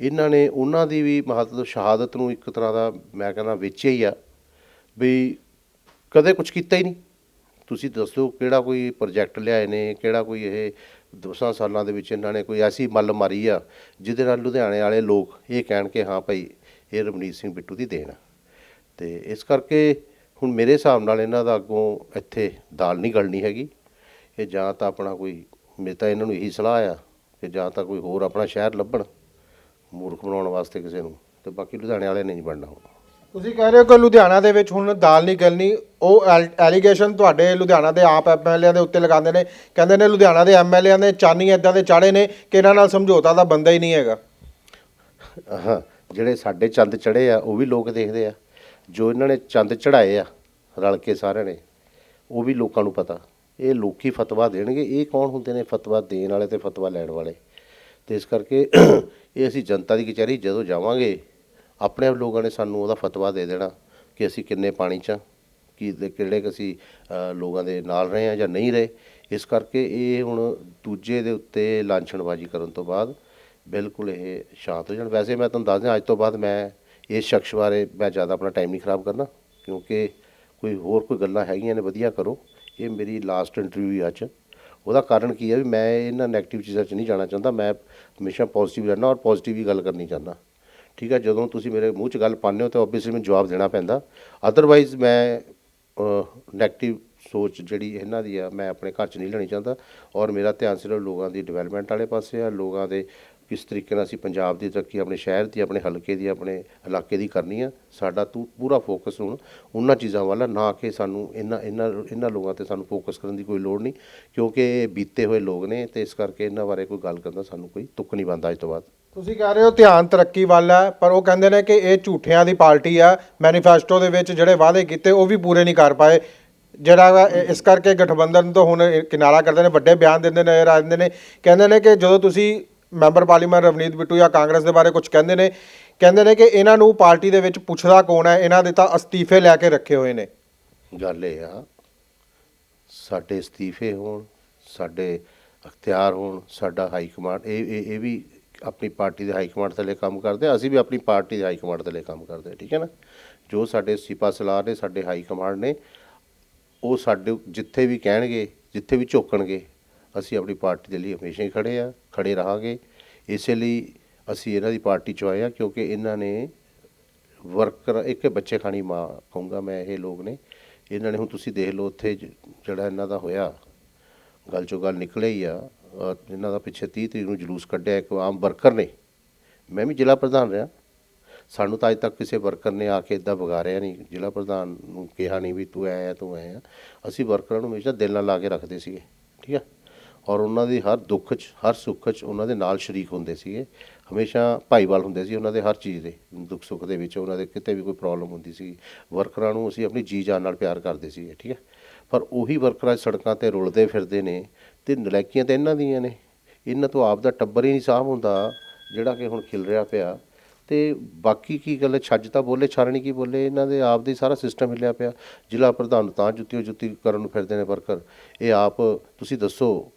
B: ਇਹਨਾਂ ਨੇ ਉਹਨਾਂ ਦੀ ਵੀ ਮਹੱਤਵ, ਸ਼ਹਾਦਤ ਨੂੰ ਇੱਕ ਤਰ੍ਹਾਂ ਦਾ ਮੈਂ ਕਹਿੰਦਾ ਵੇਚਿਆ ਹੀ ਆ ਵੀ ਕਦੇ ਕੁਝ ਕੀਤਾ ਹੀ ਨਹੀਂ। ਤੁਸੀਂ ਦੱਸੋ ਕਿਹੜਾ ਕੋਈ ਪ੍ਰੋਜੈਕਟ ਲਿਆਏ ਨੇ, ਕਿਹੜਾ ਕੋਈ ਇਹ ਦੋਸਾਂ ਸਾਲਾਂ ਦੇ ਵਿੱਚ ਇਹਨਾਂ ਨੇ ਕੋਈ ਐਸੀ ਮੱਲ ਮਾਰੀ ਆ ਜਿਹਦੇ ਨਾਲ ਲੁਧਿਆਣੇ ਵਾਲੇ ਲੋਕ ਇਹ ਕਹਿਣ ਕਿ ਹਾਂ ਭਾਈ, ਇਹ ਰਮਨੀਤ ਸਿੰਘ ਬਿੱਟੂ ਦੀ ਦੇਣ ਆ। ਤੇ ਇਸ ਕਰਕੇ ਹੁਣ ਮੇਰੇ ਹਿਸਾਬ ਨਾਲ ਇਹਨਾਂ ਦਾ ਅੱਗੋਂ ਇੱਥੇ ਦਾਲ ਨਹੀਂ ਗਲਣੀ ਹੈਗੀ। ਇਹ ਜਾਂ ਤਾਂ ਆਪਣਾ ਕੋਈ ਮੇਰੇ ਤਾਂ ਇਹਨਾਂ ਨੂੰ ਇਹੀ ਸਲਾਹ ਆ ਕਿ ਜਾਂ ਤਾਂ ਕੋਈ ਹੋਰ ਆਪਣਾ ਸ਼ਹਿਰ ਲੱਭਣ ਮੂਰਖ ਬਣਾਉਣ ਵਾਸਤੇ ਕਿਸੇ ਨੂੰ ਤੇ ਬਾਕੀ ਲੁਧਿਆਣੇ ਵਾਲੇ ਨੇ ਨਹੀਂ ਬਣਨਾ ਹੁਣ।
A: ਤੁਸੀਂ ਕਹਿ ਰਹੇ ਹੋ ਕਿ ਲੁਧਿਆਣਾ ਦੇ ਵਿੱਚ ਹੁਣ ਦਾਲ ਨਹੀਂ ਗਲਣੀ ਉਹ ਐਲੀਗੇਸ਼ਨ ਤੁਹਾਡੇ ਲੁਧਿਆਣਾ ਦੇ ਆਪ ਐਮਐਲਏ ਦੇ ਉੱਤੇ ਲਗਾਉਂਦੇ ਨੇ। ਕਹਿੰਦੇ ਨੇ ਲੁਧਿਆਣਾ ਦੇ ਐਮਐਲਏ ਨੇ ਚਾਨੀ ਇਦਾਂ ਦੇ ਚਾੜੇ ਨੇ ਕਿ ਇਹਨਾਂ ਨਾਲ ਸਮਝੌਤਾ ਦਾ ਬੰਦਾ ਹੀ ਨਹੀਂ ਹੈਗਾ।
B: ਜਿਹੜੇ ਸਾਡੇ ਚੰਦ ਚੜੇ ਆ ਉਹ ਵੀ ਲੋਕ ਦੇਖਦੇ ਆ। ਜੋ ਇਹਨਾਂ ਨੇ ਚੰਦ ਚੜਾਏ ਆ, ਰਲ ਕੇ ਸਾਰਿਆਂ ਨੇ, ਉਹ ਵੀ ਲੋਕਾਂ ਨੂੰ ਪਤਾ। ਇਹ ਲੋਕੀ ਫਤਵਾ ਦੇਣਗੇ, ਇਹ ਕੌਣ ਹੁੰਦੇ ਨੇ ਫਤਵਾ ਦੇਣ ਵਾਲੇ ਤੇ ਫਤਵਾ ਲੈਣ ਵਾਲੇ? ਤੇ ਇਸ ਕਰਕੇ ਇਹ ਅਸੀਂ ਜਨਤਾ ਦੀ ਕਚਹਿਰੀ ਜਦੋਂ ਜਾਵਾਂਗੇ, ਆਪਣੇ ਆਪ ਲੋਕਾਂ ਨੇ ਸਾਨੂੰ ਉਹਦਾ ਫਤਵਾ ਦੇ ਦੇਣਾ ਕਿ ਅਸੀਂ ਕਿੰਨੇ ਪਾਣੀ 'ਚ ਆ, ਕੀ ਕਿਹੜੇ ਕੁ ਅਸੀਂ ਲੋਕਾਂ ਦੇ ਨਾਲ ਰਹੇ ਆ ਜਾਂ ਨਹੀਂ ਰਹੇ। ਇਸ ਕਰਕੇ ਇਹ ਹੁਣ ਦੂਜੇ ਦੇ ਉੱਤੇ ਲਾਂਛਣਬਾਜ਼ੀ ਕਰਨ ਤੋਂ ਬਾਅਦ ਬਿਲਕੁਲ ਇਹ ਸ਼ਾਂਤ ਹੋ ਜਾਣ। ਵੈਸੇ ਮੈਂ ਤੁਹਾਨੂੰ ਦੱਸ ਦਿਆਂ ਅੱਜ ਤੋਂ ਬਾਅਦ ਮੈਂ ਇਸ ਸ਼ਖਸ ਬਾਰੇ ਮੈਂ ਜ਼ਿਆਦਾ ਆਪਣਾ ਟਾਈਮ ਨਹੀਂ ਖਰਾਬ ਕਰਨਾ, ਕਿਉਂਕਿ ਕੋਈ ਹੋਰ ਕੋਈ ਗੱਲਾਂ ਹੈਗੀਆਂ ਨੇ, ਵਧੀਆ ਕਰੋ। ਇਹ ਮੇਰੀ ਲਾਸਟ ਇੰਟਰਵਿਊ ਅੱਜ। ਉਹਦਾ ਕਾਰਨ ਕੀ ਹੈ ਵੀ ਮੈਂ ਇਹਨਾਂ 네ਗੇਟਿਵ ਚੀਜ਼ਾਂ 'ਚ ਨਹੀਂ ਜਾਣਾ ਚਾਹੁੰਦਾ, ਮੈਂ ਹਮੇਸ਼ਾ ਪੋਜ਼ਿਟਿਵ ਰਹਿਣਾ ਔਰ ਪੋਜ਼ਿਟਿਵ ਹੀ ਗੱਲ ਕਰਨੀ ਚਾਹੁੰਦਾ। ਠੀਕ ਹੈ, ਜਦੋਂ ਤੁਸੀਂ ਮੇਰੇ ਮੂੰਹ 'ਚ ਗੱਲ ਪਾਉਂਦੇ ਹੋ ਤਾਂ ਆਬਵੀਅਸਲੀ ਮੈਨੂੰ ਜਵਾਬ ਦੇਣਾ ਪੈਂਦਾ। ਅਦਰਵਾਈਜ਼ ਮੈਂ ਨੈਗੇਟਿਵ ਸੋਚ ਜਿਹੜੀ ਇਹਨਾਂ ਦੀ ਆ, ਮੈਂ ਆਪਣੇ ਘਰ 'ਚ ਨਹੀਂ ਲੈਣੀ ਚਾਹੁੰਦਾ। ਔਰ ਮੇਰਾ ਧਿਆਨ ਸਿਰਫ ਲੋਕਾਂ ਦੀ ਡਿਵੈਲਪਮੈਂਟ ਵਾਲੇ ਪਾਸੇ ਆ, ਲੋਕਾਂ ਦੇ ਕਿਸ ਤਰੀਕੇ ਨਾਲ ਅਸੀਂ ਪੰਜਾਬ ਦੀ ਤਰੱਕੀ ਆਪਣੇ ਸ਼ਹਿਰ ਦੀ, ਆਪਣੇ ਹਲਕੇ ਦੀ, ਆਪਣੇ ਇਲਾਕੇ ਦੀ ਕਰਨੀ ਆ, ਸਾਡਾ ਤੂੰ ਪੂਰਾ ਫੋਕਸ ਹੁਣ ਉਹਨਾਂ ਚੀਜ਼ਾਂ ਵੱਲ ਨਾ ਕਿ ਸਾਨੂੰ ਇਹਨਾਂ ਇਹਨਾਂ ਇਹਨਾਂ ਲੋਕਾਂ ਤੇ ਸਾਨੂੰ ਫੋਕਸ ਕਰਨ ਦੀ ਕੋਈ ਲੋੜ ਨਹੀਂ, ਕਿਉਂਕਿ ਇਹ ਬੀਤੇ ਹੋਏ ਲੋਕ ਨੇ ਤੇ ਇਸ ਕਰਕੇ ਇਹਨਾਂ ਬਾਰੇ ਕੋਈ ਗੱਲ ਕਰਨ ਦਾ ਸਾਨੂੰ ਕੋਈ ਤੁੱਕ ਨਹੀਂ ਬੰਦਾ ਅੱਜ ਤੋਂ ਬਾਅਦ।
A: ਤੁਸੀਂ ਕਹਿ ਰਹੇ ਹੋ ਧਿਆਨ ਤਰੱਕੀ ਵੱਲ ਹੈ ਪਰ ਉਹ ਕਹਿੰਦੇ ਨੇ ਕਿ ਇਹ ਝੂਠਿਆਂ ਦੀ ਪਾਰਟੀ ਆ, ਮੈਨੀਫੈਸਟੋ ਦੇ ਵਿੱਚ ਜਿਹੜੇ ਵਾਅਦੇ ਕੀਤੇ ਉਹ ਵੀ ਪੂਰੇ ਨਹੀਂ ਕਰ ਪਾਏ। ਜਿਹੜਾ ਇਸ ਕਰਕੇ ਗਠਬੰਧਨ ਤੋਂ ਹੁਣ ਕਿਨਾਰਾ ਕਰਦੇ ਨੇ, ਵੱਡੇ ਬਿਆਨ ਦਿੰਦੇ ਨਜ਼ਰ ਆ ਜਾਂਦੇ ਨੇ। ਕਹਿੰਦੇ ਨੇ ਕਿ ਜਦੋਂ ਤੁਸੀਂ ਮੈਂਬਰ ਪਾਰਲੀਮੈਂਟ ਰਵਨੀਤ ਬਿੱਟੂ ਜਾਂ ਕਾਂਗਰਸ ਦੇ ਬਾਰੇ ਕੁਝ ਕਹਿੰਦੇ ਨੇ ਕਹਿੰਦੇ ਨੇ ਕਿ ਇਹਨਾਂ ਨੂੰ ਪਾਰਟੀ ਦੇ ਵਿੱਚ ਪੁੱਛਦਾ ਕੌਣ ਹੈ ਇਹਨਾਂ ਦੇ ਤਾਂ ਅਸਤੀਫੇ ਲੈ ਕੇ ਰੱਖੇ ਹੋਏ ਨੇ।
B: ਗੱਲ ਇਹ ਆ ਸਾਡੇ ਅਸਤੀਫੇ ਹੋਣ ਸਾਡੇ ਅਖਤਿਆਰ ਹੋਣ ਸਾਡਾ ਹਾਈ ਕਮਾਂਡ ਇਹ ਇਹ ਇਹ ਵੀ ਆਪਣੀ ਪਾਰਟੀ ਦੇ ਹਾਈ ਕਮਾਂਡ ਥੱਲੇ ਕੰਮ ਕਰਦੇ ਆ, ਅਸੀਂ ਵੀ ਆਪਣੀ ਪਾਰਟੀ ਦੇ ਹਾਈ ਕਮਾਂਡ ਥੱਲੇ ਕੰਮ ਕਰਦੇ ਆ, ਠੀਕ ਹੈ ਨਾ? ਜੋ ਸਾਡੇ ਸਿਪਾ ਸਲਾਰ ਨੇ ਸਾਡੇ ਹਾਈ ਕਮਾਂਡ ਨੇ ਉਹ ਸਾਡੇ ਜਿੱਥੇ ਵੀ ਕਹਿਣਗੇ ਜਿੱਥੇ ਵੀ ਝੋਕਣਗੇ ਅਸੀਂ ਆਪਣੀ ਪਾਰਟੀ ਦੇ ਲਈ ਹਮੇਸ਼ਾ ਹੀ ਖੜੇ ਆ, ਖੜੇ ਰਹਾਂਗੇ। ਇਸੇ ਲਈ ਅਸੀਂ ਇਹਨਾਂ ਦੀ ਪਾਰਟੀ ਚ ਆਏ ਆ ਕਿਉਂਕਿ ਇਹਨਾਂ ਨੇ ਵਰਕਰ, ਇੱਕ ਬੱਚੇ ਖਾਣੀ ਮਾਂ ਕਹੂੰਗਾ ਮੈਂ, ਇਹ ਲੋਕ ਨੇ। ਇਹਨਾਂ ਨੇ ਹੁਣ ਤੁਸੀਂ ਦੇਖ ਲਓ ਉੱਥੇ ਜਿਹੜਾ ਇਹਨਾਂ ਦਾ ਹੋਇਆ, ਗੱਲ ਚੋਂ ਗੱਲ ਨਿਕਲੇ ਹੀ ਆ ਇਹਨਾਂ ਦਾ ਪਿੱਛੇ 30 ਤਰੀਕ ਨੂੰ ਜਲੂਸ ਕੱਢਿਆ ਇੱਕ ਆਮ ਵਰਕਰ ਨੇ। ਮੈਂ ਵੀ ਜ਼ਿਲ੍ਹਾ ਪ੍ਰਧਾਨ ਰਿਹਾ। ਸਾਨੂੰ ਤਾਂ ਅੱਜ ਤੱਕ ਕਿਸੇ ਵਰਕਰ ਨੇ ਆ ਕੇ ਇਦਾਂ ਵਿਗਾੜਿਆ ਨਹੀਂ। ਜ਼ਿਲ੍ਹਾ ਪ੍ਰਧਾਨ ਨੂੰ ਕਿਹਾ ਨਹੀਂ ਵੀ ਤੂੰ ਐ ਆ, ਤੂੰ ਐ ਆ। ਅਸੀਂ ਵਰਕਰਾਂ ਨੂੰ ਹਮੇਸ਼ਾ ਦਿਲ ਨਾਲ ਲਾ ਕੇ ਰੱਖਦੇ ਸੀਗੇ। ਠੀਕ ਆ? ਔਰ ਉਹਨਾਂ ਦੀ ਹਰ ਦੁੱਖ 'ਚ ਹਰ ਸੁੱਖ 'ਚ ਉਹਨਾਂ ਦੇ ਨਾਲ ਸ਼ਰੀਕ ਹੁੰਦੇ ਸੀਗੇ। ਹਮੇਸ਼ਾ ਭਾਈਵਾਲ ਹੁੰਦੇ ਸੀ ਉਹਨਾਂ ਦੇ ਹਰ ਚੀਜ਼ ਦੇ। ਦੁੱਖ ਸੁੱਖ ਦੇ ਵਿੱਚ ਉਹਨਾਂ ਦੇ ਕਿਤੇ ਵੀ ਕੋਈ ਪ੍ਰੋਬਲਮ ਹੁੰਦੀ ਸੀ। ਵਰਕਰਾਂ ਨੂੰ ਅਸੀਂ ਆਪਣੀ ਜੀ ਜਾਨ ਨਾਲ ਪਿਆਰ ਕਰਦੇ ਸੀਗੇ ਠੀਕ ਹੈ? ਪਰ ਉਹੀ ਵਰਕਰਾਂ ਸੜਕਾਂ ਤੇ ਰੁਲਦੇ ਫਿਰਦੇ ਨੇ ਤੇ ਨਲੈਕੀਆਂ ਤਾਂ ਇਹਨਾਂ ਦੀਆਂ ਨੇ। ਇਹਨਾਂ ਤੋਂ ਆਪ ਦਾ ਟੱਬਰ ਹੀ ਨਹੀਂ ਸਾਂਭ ਹੁੰਦਾ ਜਿਹੜਾ ਕਿ ਹੁਣ ਖਿਲ ਰਿਹਾ ਪਿਆ। ਤੇ ਬਾਕੀ ਕੀ ਗੱਲ ਹੈ, ਛੱਜ ਤਾਂ ਬੋਲੇ ਛਾਰਣੀ ਕੀ ਬੋਲੇ ਇਹਨਾਂ ਦੇ ਆਪ ਦੇ ਸਾਰਾ ਸਿਸਟਮ ਹਿੱਲਿਆ ਪਿਆ। ਜ਼ਿਲ੍ਹਾ ਪ੍ਰਧਾਨ ਤਾਂ ਜੁੱਤੀ ਜੁੱਤੀ ਕਰਨ ਨੂੰ ਫਿਰਦੇ ਨੇ ਵਰਕਰ। ਇਹ ਆਪ ਤੁਸੀਂ ਦੱਸੋ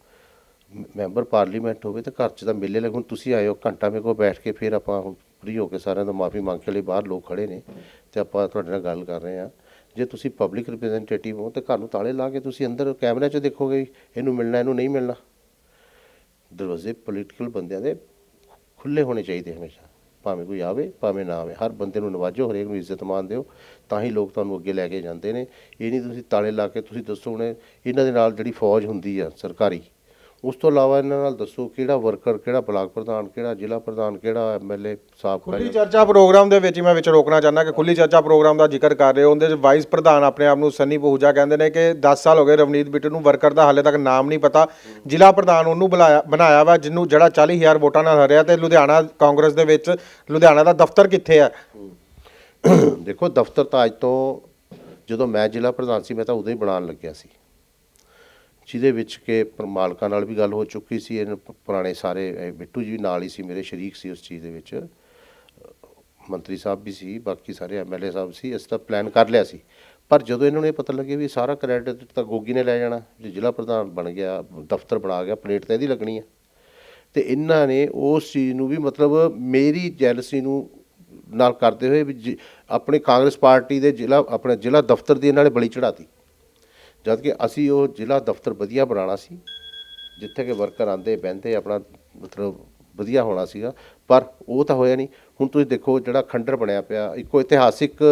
B: ਮੈਂਬਰ ਪਾਰਲੀਮੈਂਟ ਹੋਵੇ ਤਾਂ ਘਰ 'ਚ ਤਾਂ ਮਿਲੇ ਲੱਗ, ਹੁਣ ਤੁਸੀਂ ਆਏ ਹੋ ਘੰਟਾ ਮੇਰੇ ਕੋਲ ਬੈਠ ਕੇ ਫਿਰ ਆਪਾਂ ਹੁਣ ਫ੍ਰੀ ਹੋ ਕੇ ਸਾਰਿਆਂ ਤੋਂ ਮਾਫੀ ਮੰਗ ਕੇ ਲਈ ਬਾਹਰ ਲੋਕ ਖੜੇ ਨੇ ਤੇ ਆਪਾਂ ਤੁਹਾਡੇ ਨਾਲ ਗੱਲ ਕਰ ਰਹੇ ਹਾਂ। ਜੇ ਤੁਸੀਂ ਪਬਲਿਕ ਰਿਪਰੈਜ਼ੈਂਟੇਟਿਵ ਹੋ ਤਾਂ ਘਰ ਨੂੰ ਤਾਲੇ ਲਾ ਕੇ ਤੁਸੀਂ ਅੰਦਰ ਕੈਮਰੇ 'ਚ ਦੇਖੋਗੇ ਇਹਨੂੰ ਮਿਲਣਾ, ਇਹਨੂੰ ਨਹੀਂ ਮਿਲਣਾ। ਦਰਵਾਜ਼ੇ ਪੋਲੀਟੀਕਲ ਬੰਦਿਆਂ ਦੇ ਖੁੱਲੇ ਹੋਣੇ ਚਾਹੀਦੇ ਹਮੇਸ਼ਾ। ਭਾਵੇਂ ਕੋਈ ਆਵੇ, ਭਾਵੇਂ ਨਾ ਆਵੇ, ਹਰ ਬੰਦੇ ਨੂੰ ਨਵਾਜੋ, ਹਰੇਕ ਨੂੰ ਇੱਜ਼ਤ ਮਾਣ ਦਿਓ, ਤਾਂ ਹੀ ਲੋਕ ਤੁਹਾਨੂੰ ਅੱਗੇ ਲੈ ਕੇ ਜਾਂਦੇ ਨੇ। ਇਹ ਨਹੀਂ ਤੁਸੀਂ ਤਾਲੇ ਲਾ ਕੇ ਤੁਸੀਂ ਦੱਸੋ ਹੁਣ ਇਹਨਾਂ ਦੇ ਨਾਲ ਜਿਹੜੀ ਫੌਜ ਹੁੰਦੀ ਆ, ਸਰਕਾਰੀ ਉਸ ਤੋਂ ਇਲਾਵਾ ਇਹਨਾਂ ਨਾਲ ਦੱਸੋ ਕਿਹੜਾ ਵਰਕਰ ਕਿਹੜਾ ਬਲਾਕ ਪ੍ਰਧਾਨ ਕਿਹੜਾ ਜ਼ਿਲ੍ਹਾ ਪ੍ਰਧਾਨ ਕਿਹੜਾ ਐਮਐਲਏ ਸਾਬਕਾ
A: ਖੁੱਲੀ ਚਰਚਾ ਪ੍ਰੋਗਰਾਮ ਦੇ ਵਿੱਚ ਮੈਂ ਵਿੱਚ ਰੋਕਣਾ ਚਾਹੁੰਦਾ ਕਿ ਖੁੱਲੀ ਚਰਚਾ ਪ੍ਰੋਗਰਾਮ ਦਾ ਜ਼ਿਕਰ ਕਰ ਰਹੇ ਹੋ। ਉਹਦੇ ਵਿੱਚ ਵਾਈਸ ਪ੍ਰਧਾਨ ਆਪਣੇ ਆਪ ਨੂੰ ਸੰਨੀ ਪਹੂਜਾ ਕਹਿੰਦੇ ਨੇ ਕਿ 10 ਸਾਲ ਹੋ ਗਏ ਰਵਨੀਤ ਬਿੱਟੂ ਨੂੰ ਵਰਕਰ ਦਾ ਹਾਲੇ ਤੱਕ ਨਾਮ ਨਹੀਂ ਪਤਾ। ਜ਼ਿਲ੍ਹਾ ਪ੍ਰਧਾਨ ਉਹਨੂੰ ਬੁਲਾਇਆ ਬਣਾਇਆ ਵਾ ਜਿਹਨੂੰ ਜਿਹੜਾ 40000 ਵੋਟਾਂ ਨਾਲ ਹਰਿਆ ਤੇ ਲੁਧਿਆਣਾ ਕਾਂਗਰਸ ਦੇ ਵਿੱਚ ਲੁਧਿਆਣਾ ਦਾ ਦਫ਼ਤਰ ਕਿੱਥੇ ਹੈ
B: ਦੇਖੋ ਦਫ਼ਤਰ ਤਾਂ ਅੱਜ ਤੋਂ ਜਦੋਂ ਮੈਂ ਜ਼ਿਲ੍ਹਾ ਪ੍ਰਧਾਨ ਸੀ ਮੈਂ ਤਾਂ ਉਦੋਂ ਹੀ ਬਣਾਉਣ ਲੱਗਿਆ ਸੀ। ਜਿਹਦੇ ਵਿੱਚ ਕਿ ਪ- ਮਾਲਕਾਂ ਨਾਲ ਵੀ ਗੱਲ ਹੋ ਚੁੱਕੀ ਸੀ, ਇਹਨਾਂ ਪੁਰਾਣੇ ਸਾਰੇ ਬਿੱਟੂ ਜੀ ਵੀ ਨਾਲ ਹੀ ਸੀ, ਮੇਰੇ ਸ਼ਰੀਕ ਸੀ ਉਸ ਚੀਜ਼ ਦੇ ਵਿੱਚ। ਮੰਤਰੀ ਸਾਹਿਬ ਵੀ ਸੀ, ਬਾਕੀ ਸਾਰੇ ਐਮਐਲਏ ਸਾਹਿਬ ਸੀ ਇਸ ਦਾ ਪਲਾਨ ਕਰ ਲਿਆ ਸੀ। ਪਰ ਜਦੋਂ ਇਹਨਾਂ ਨੂੰ ਇਹ ਪਤਾ ਲੱਗਿਆ ਵੀ ਸਾਰਾ ਕ੍ਰੈਡਿਟ ਤਾਂ ਗੋਗੀ ਨੇ ਲੈ ਜਾਣਾ ਜੇ ਜ਼ਿਲ੍ਹਾ ਪ੍ਰਧਾਨ ਬਣ ਗਿਆ, ਦਫ਼ਤਰ ਬਣਾ ਗਿਆ, ਪਲੇਟ ਤਾਂ ਇਹਦੀ ਲੱਗਣੀ ਹੈ ਤੇ ਇਹਨਾਂ ਨੇ ਉਸ ਚੀਜ਼ ਨੂੰ ਵੀ ਮਤਲਬ ਮੇਰੀ ਜੈਲਸੀ ਨੂੰ ਨਾਲ ਕਰਦੇ ਹੋਏ ਵੀ ਜਿ- ਆਪਣੇ ਕਾਂਗਰਸ ਪਾਰਟੀ ਦੇ ਜ਼ਿਲ੍ਹਾ, ਆਪਣੇ ਜ਼ਿਲ੍ਹਾ ਦਫ਼ਤਰ ਦੀ ਇਹਨਾਂ ਨੇ ਬਲੀ ਚੜਾਤੀ ਜਦ ਕਿ ਅਸੀਂ ਉਹ ਜ਼ਿਲ੍ਹਾ ਦਫ਼ਤਰ ਵਧੀਆ ਬਣਾਉਣਾ ਸੀ, ਜਿੱਥੇ ਕਿ ਵਰਕਰ ਆਂਦੇ ਬਹਿੰਦੇ, ਆਪਣਾ ਮਤਲਬ ਵਧੀਆ ਹੋਣਾ ਸੀਗਾ, ਪਰ ਉਹ ਤਾਂ ਹੋਇਆ ਨਹੀਂ। ਹੁਣ ਤੁਸੀਂ ਦੇਖੋ, ਜਿਹੜਾ ਖੰਡਰ ਬਣਿਆ ਪਿਆ, ਇੱਕੋ ਇਤਿਹਾਸਿਕ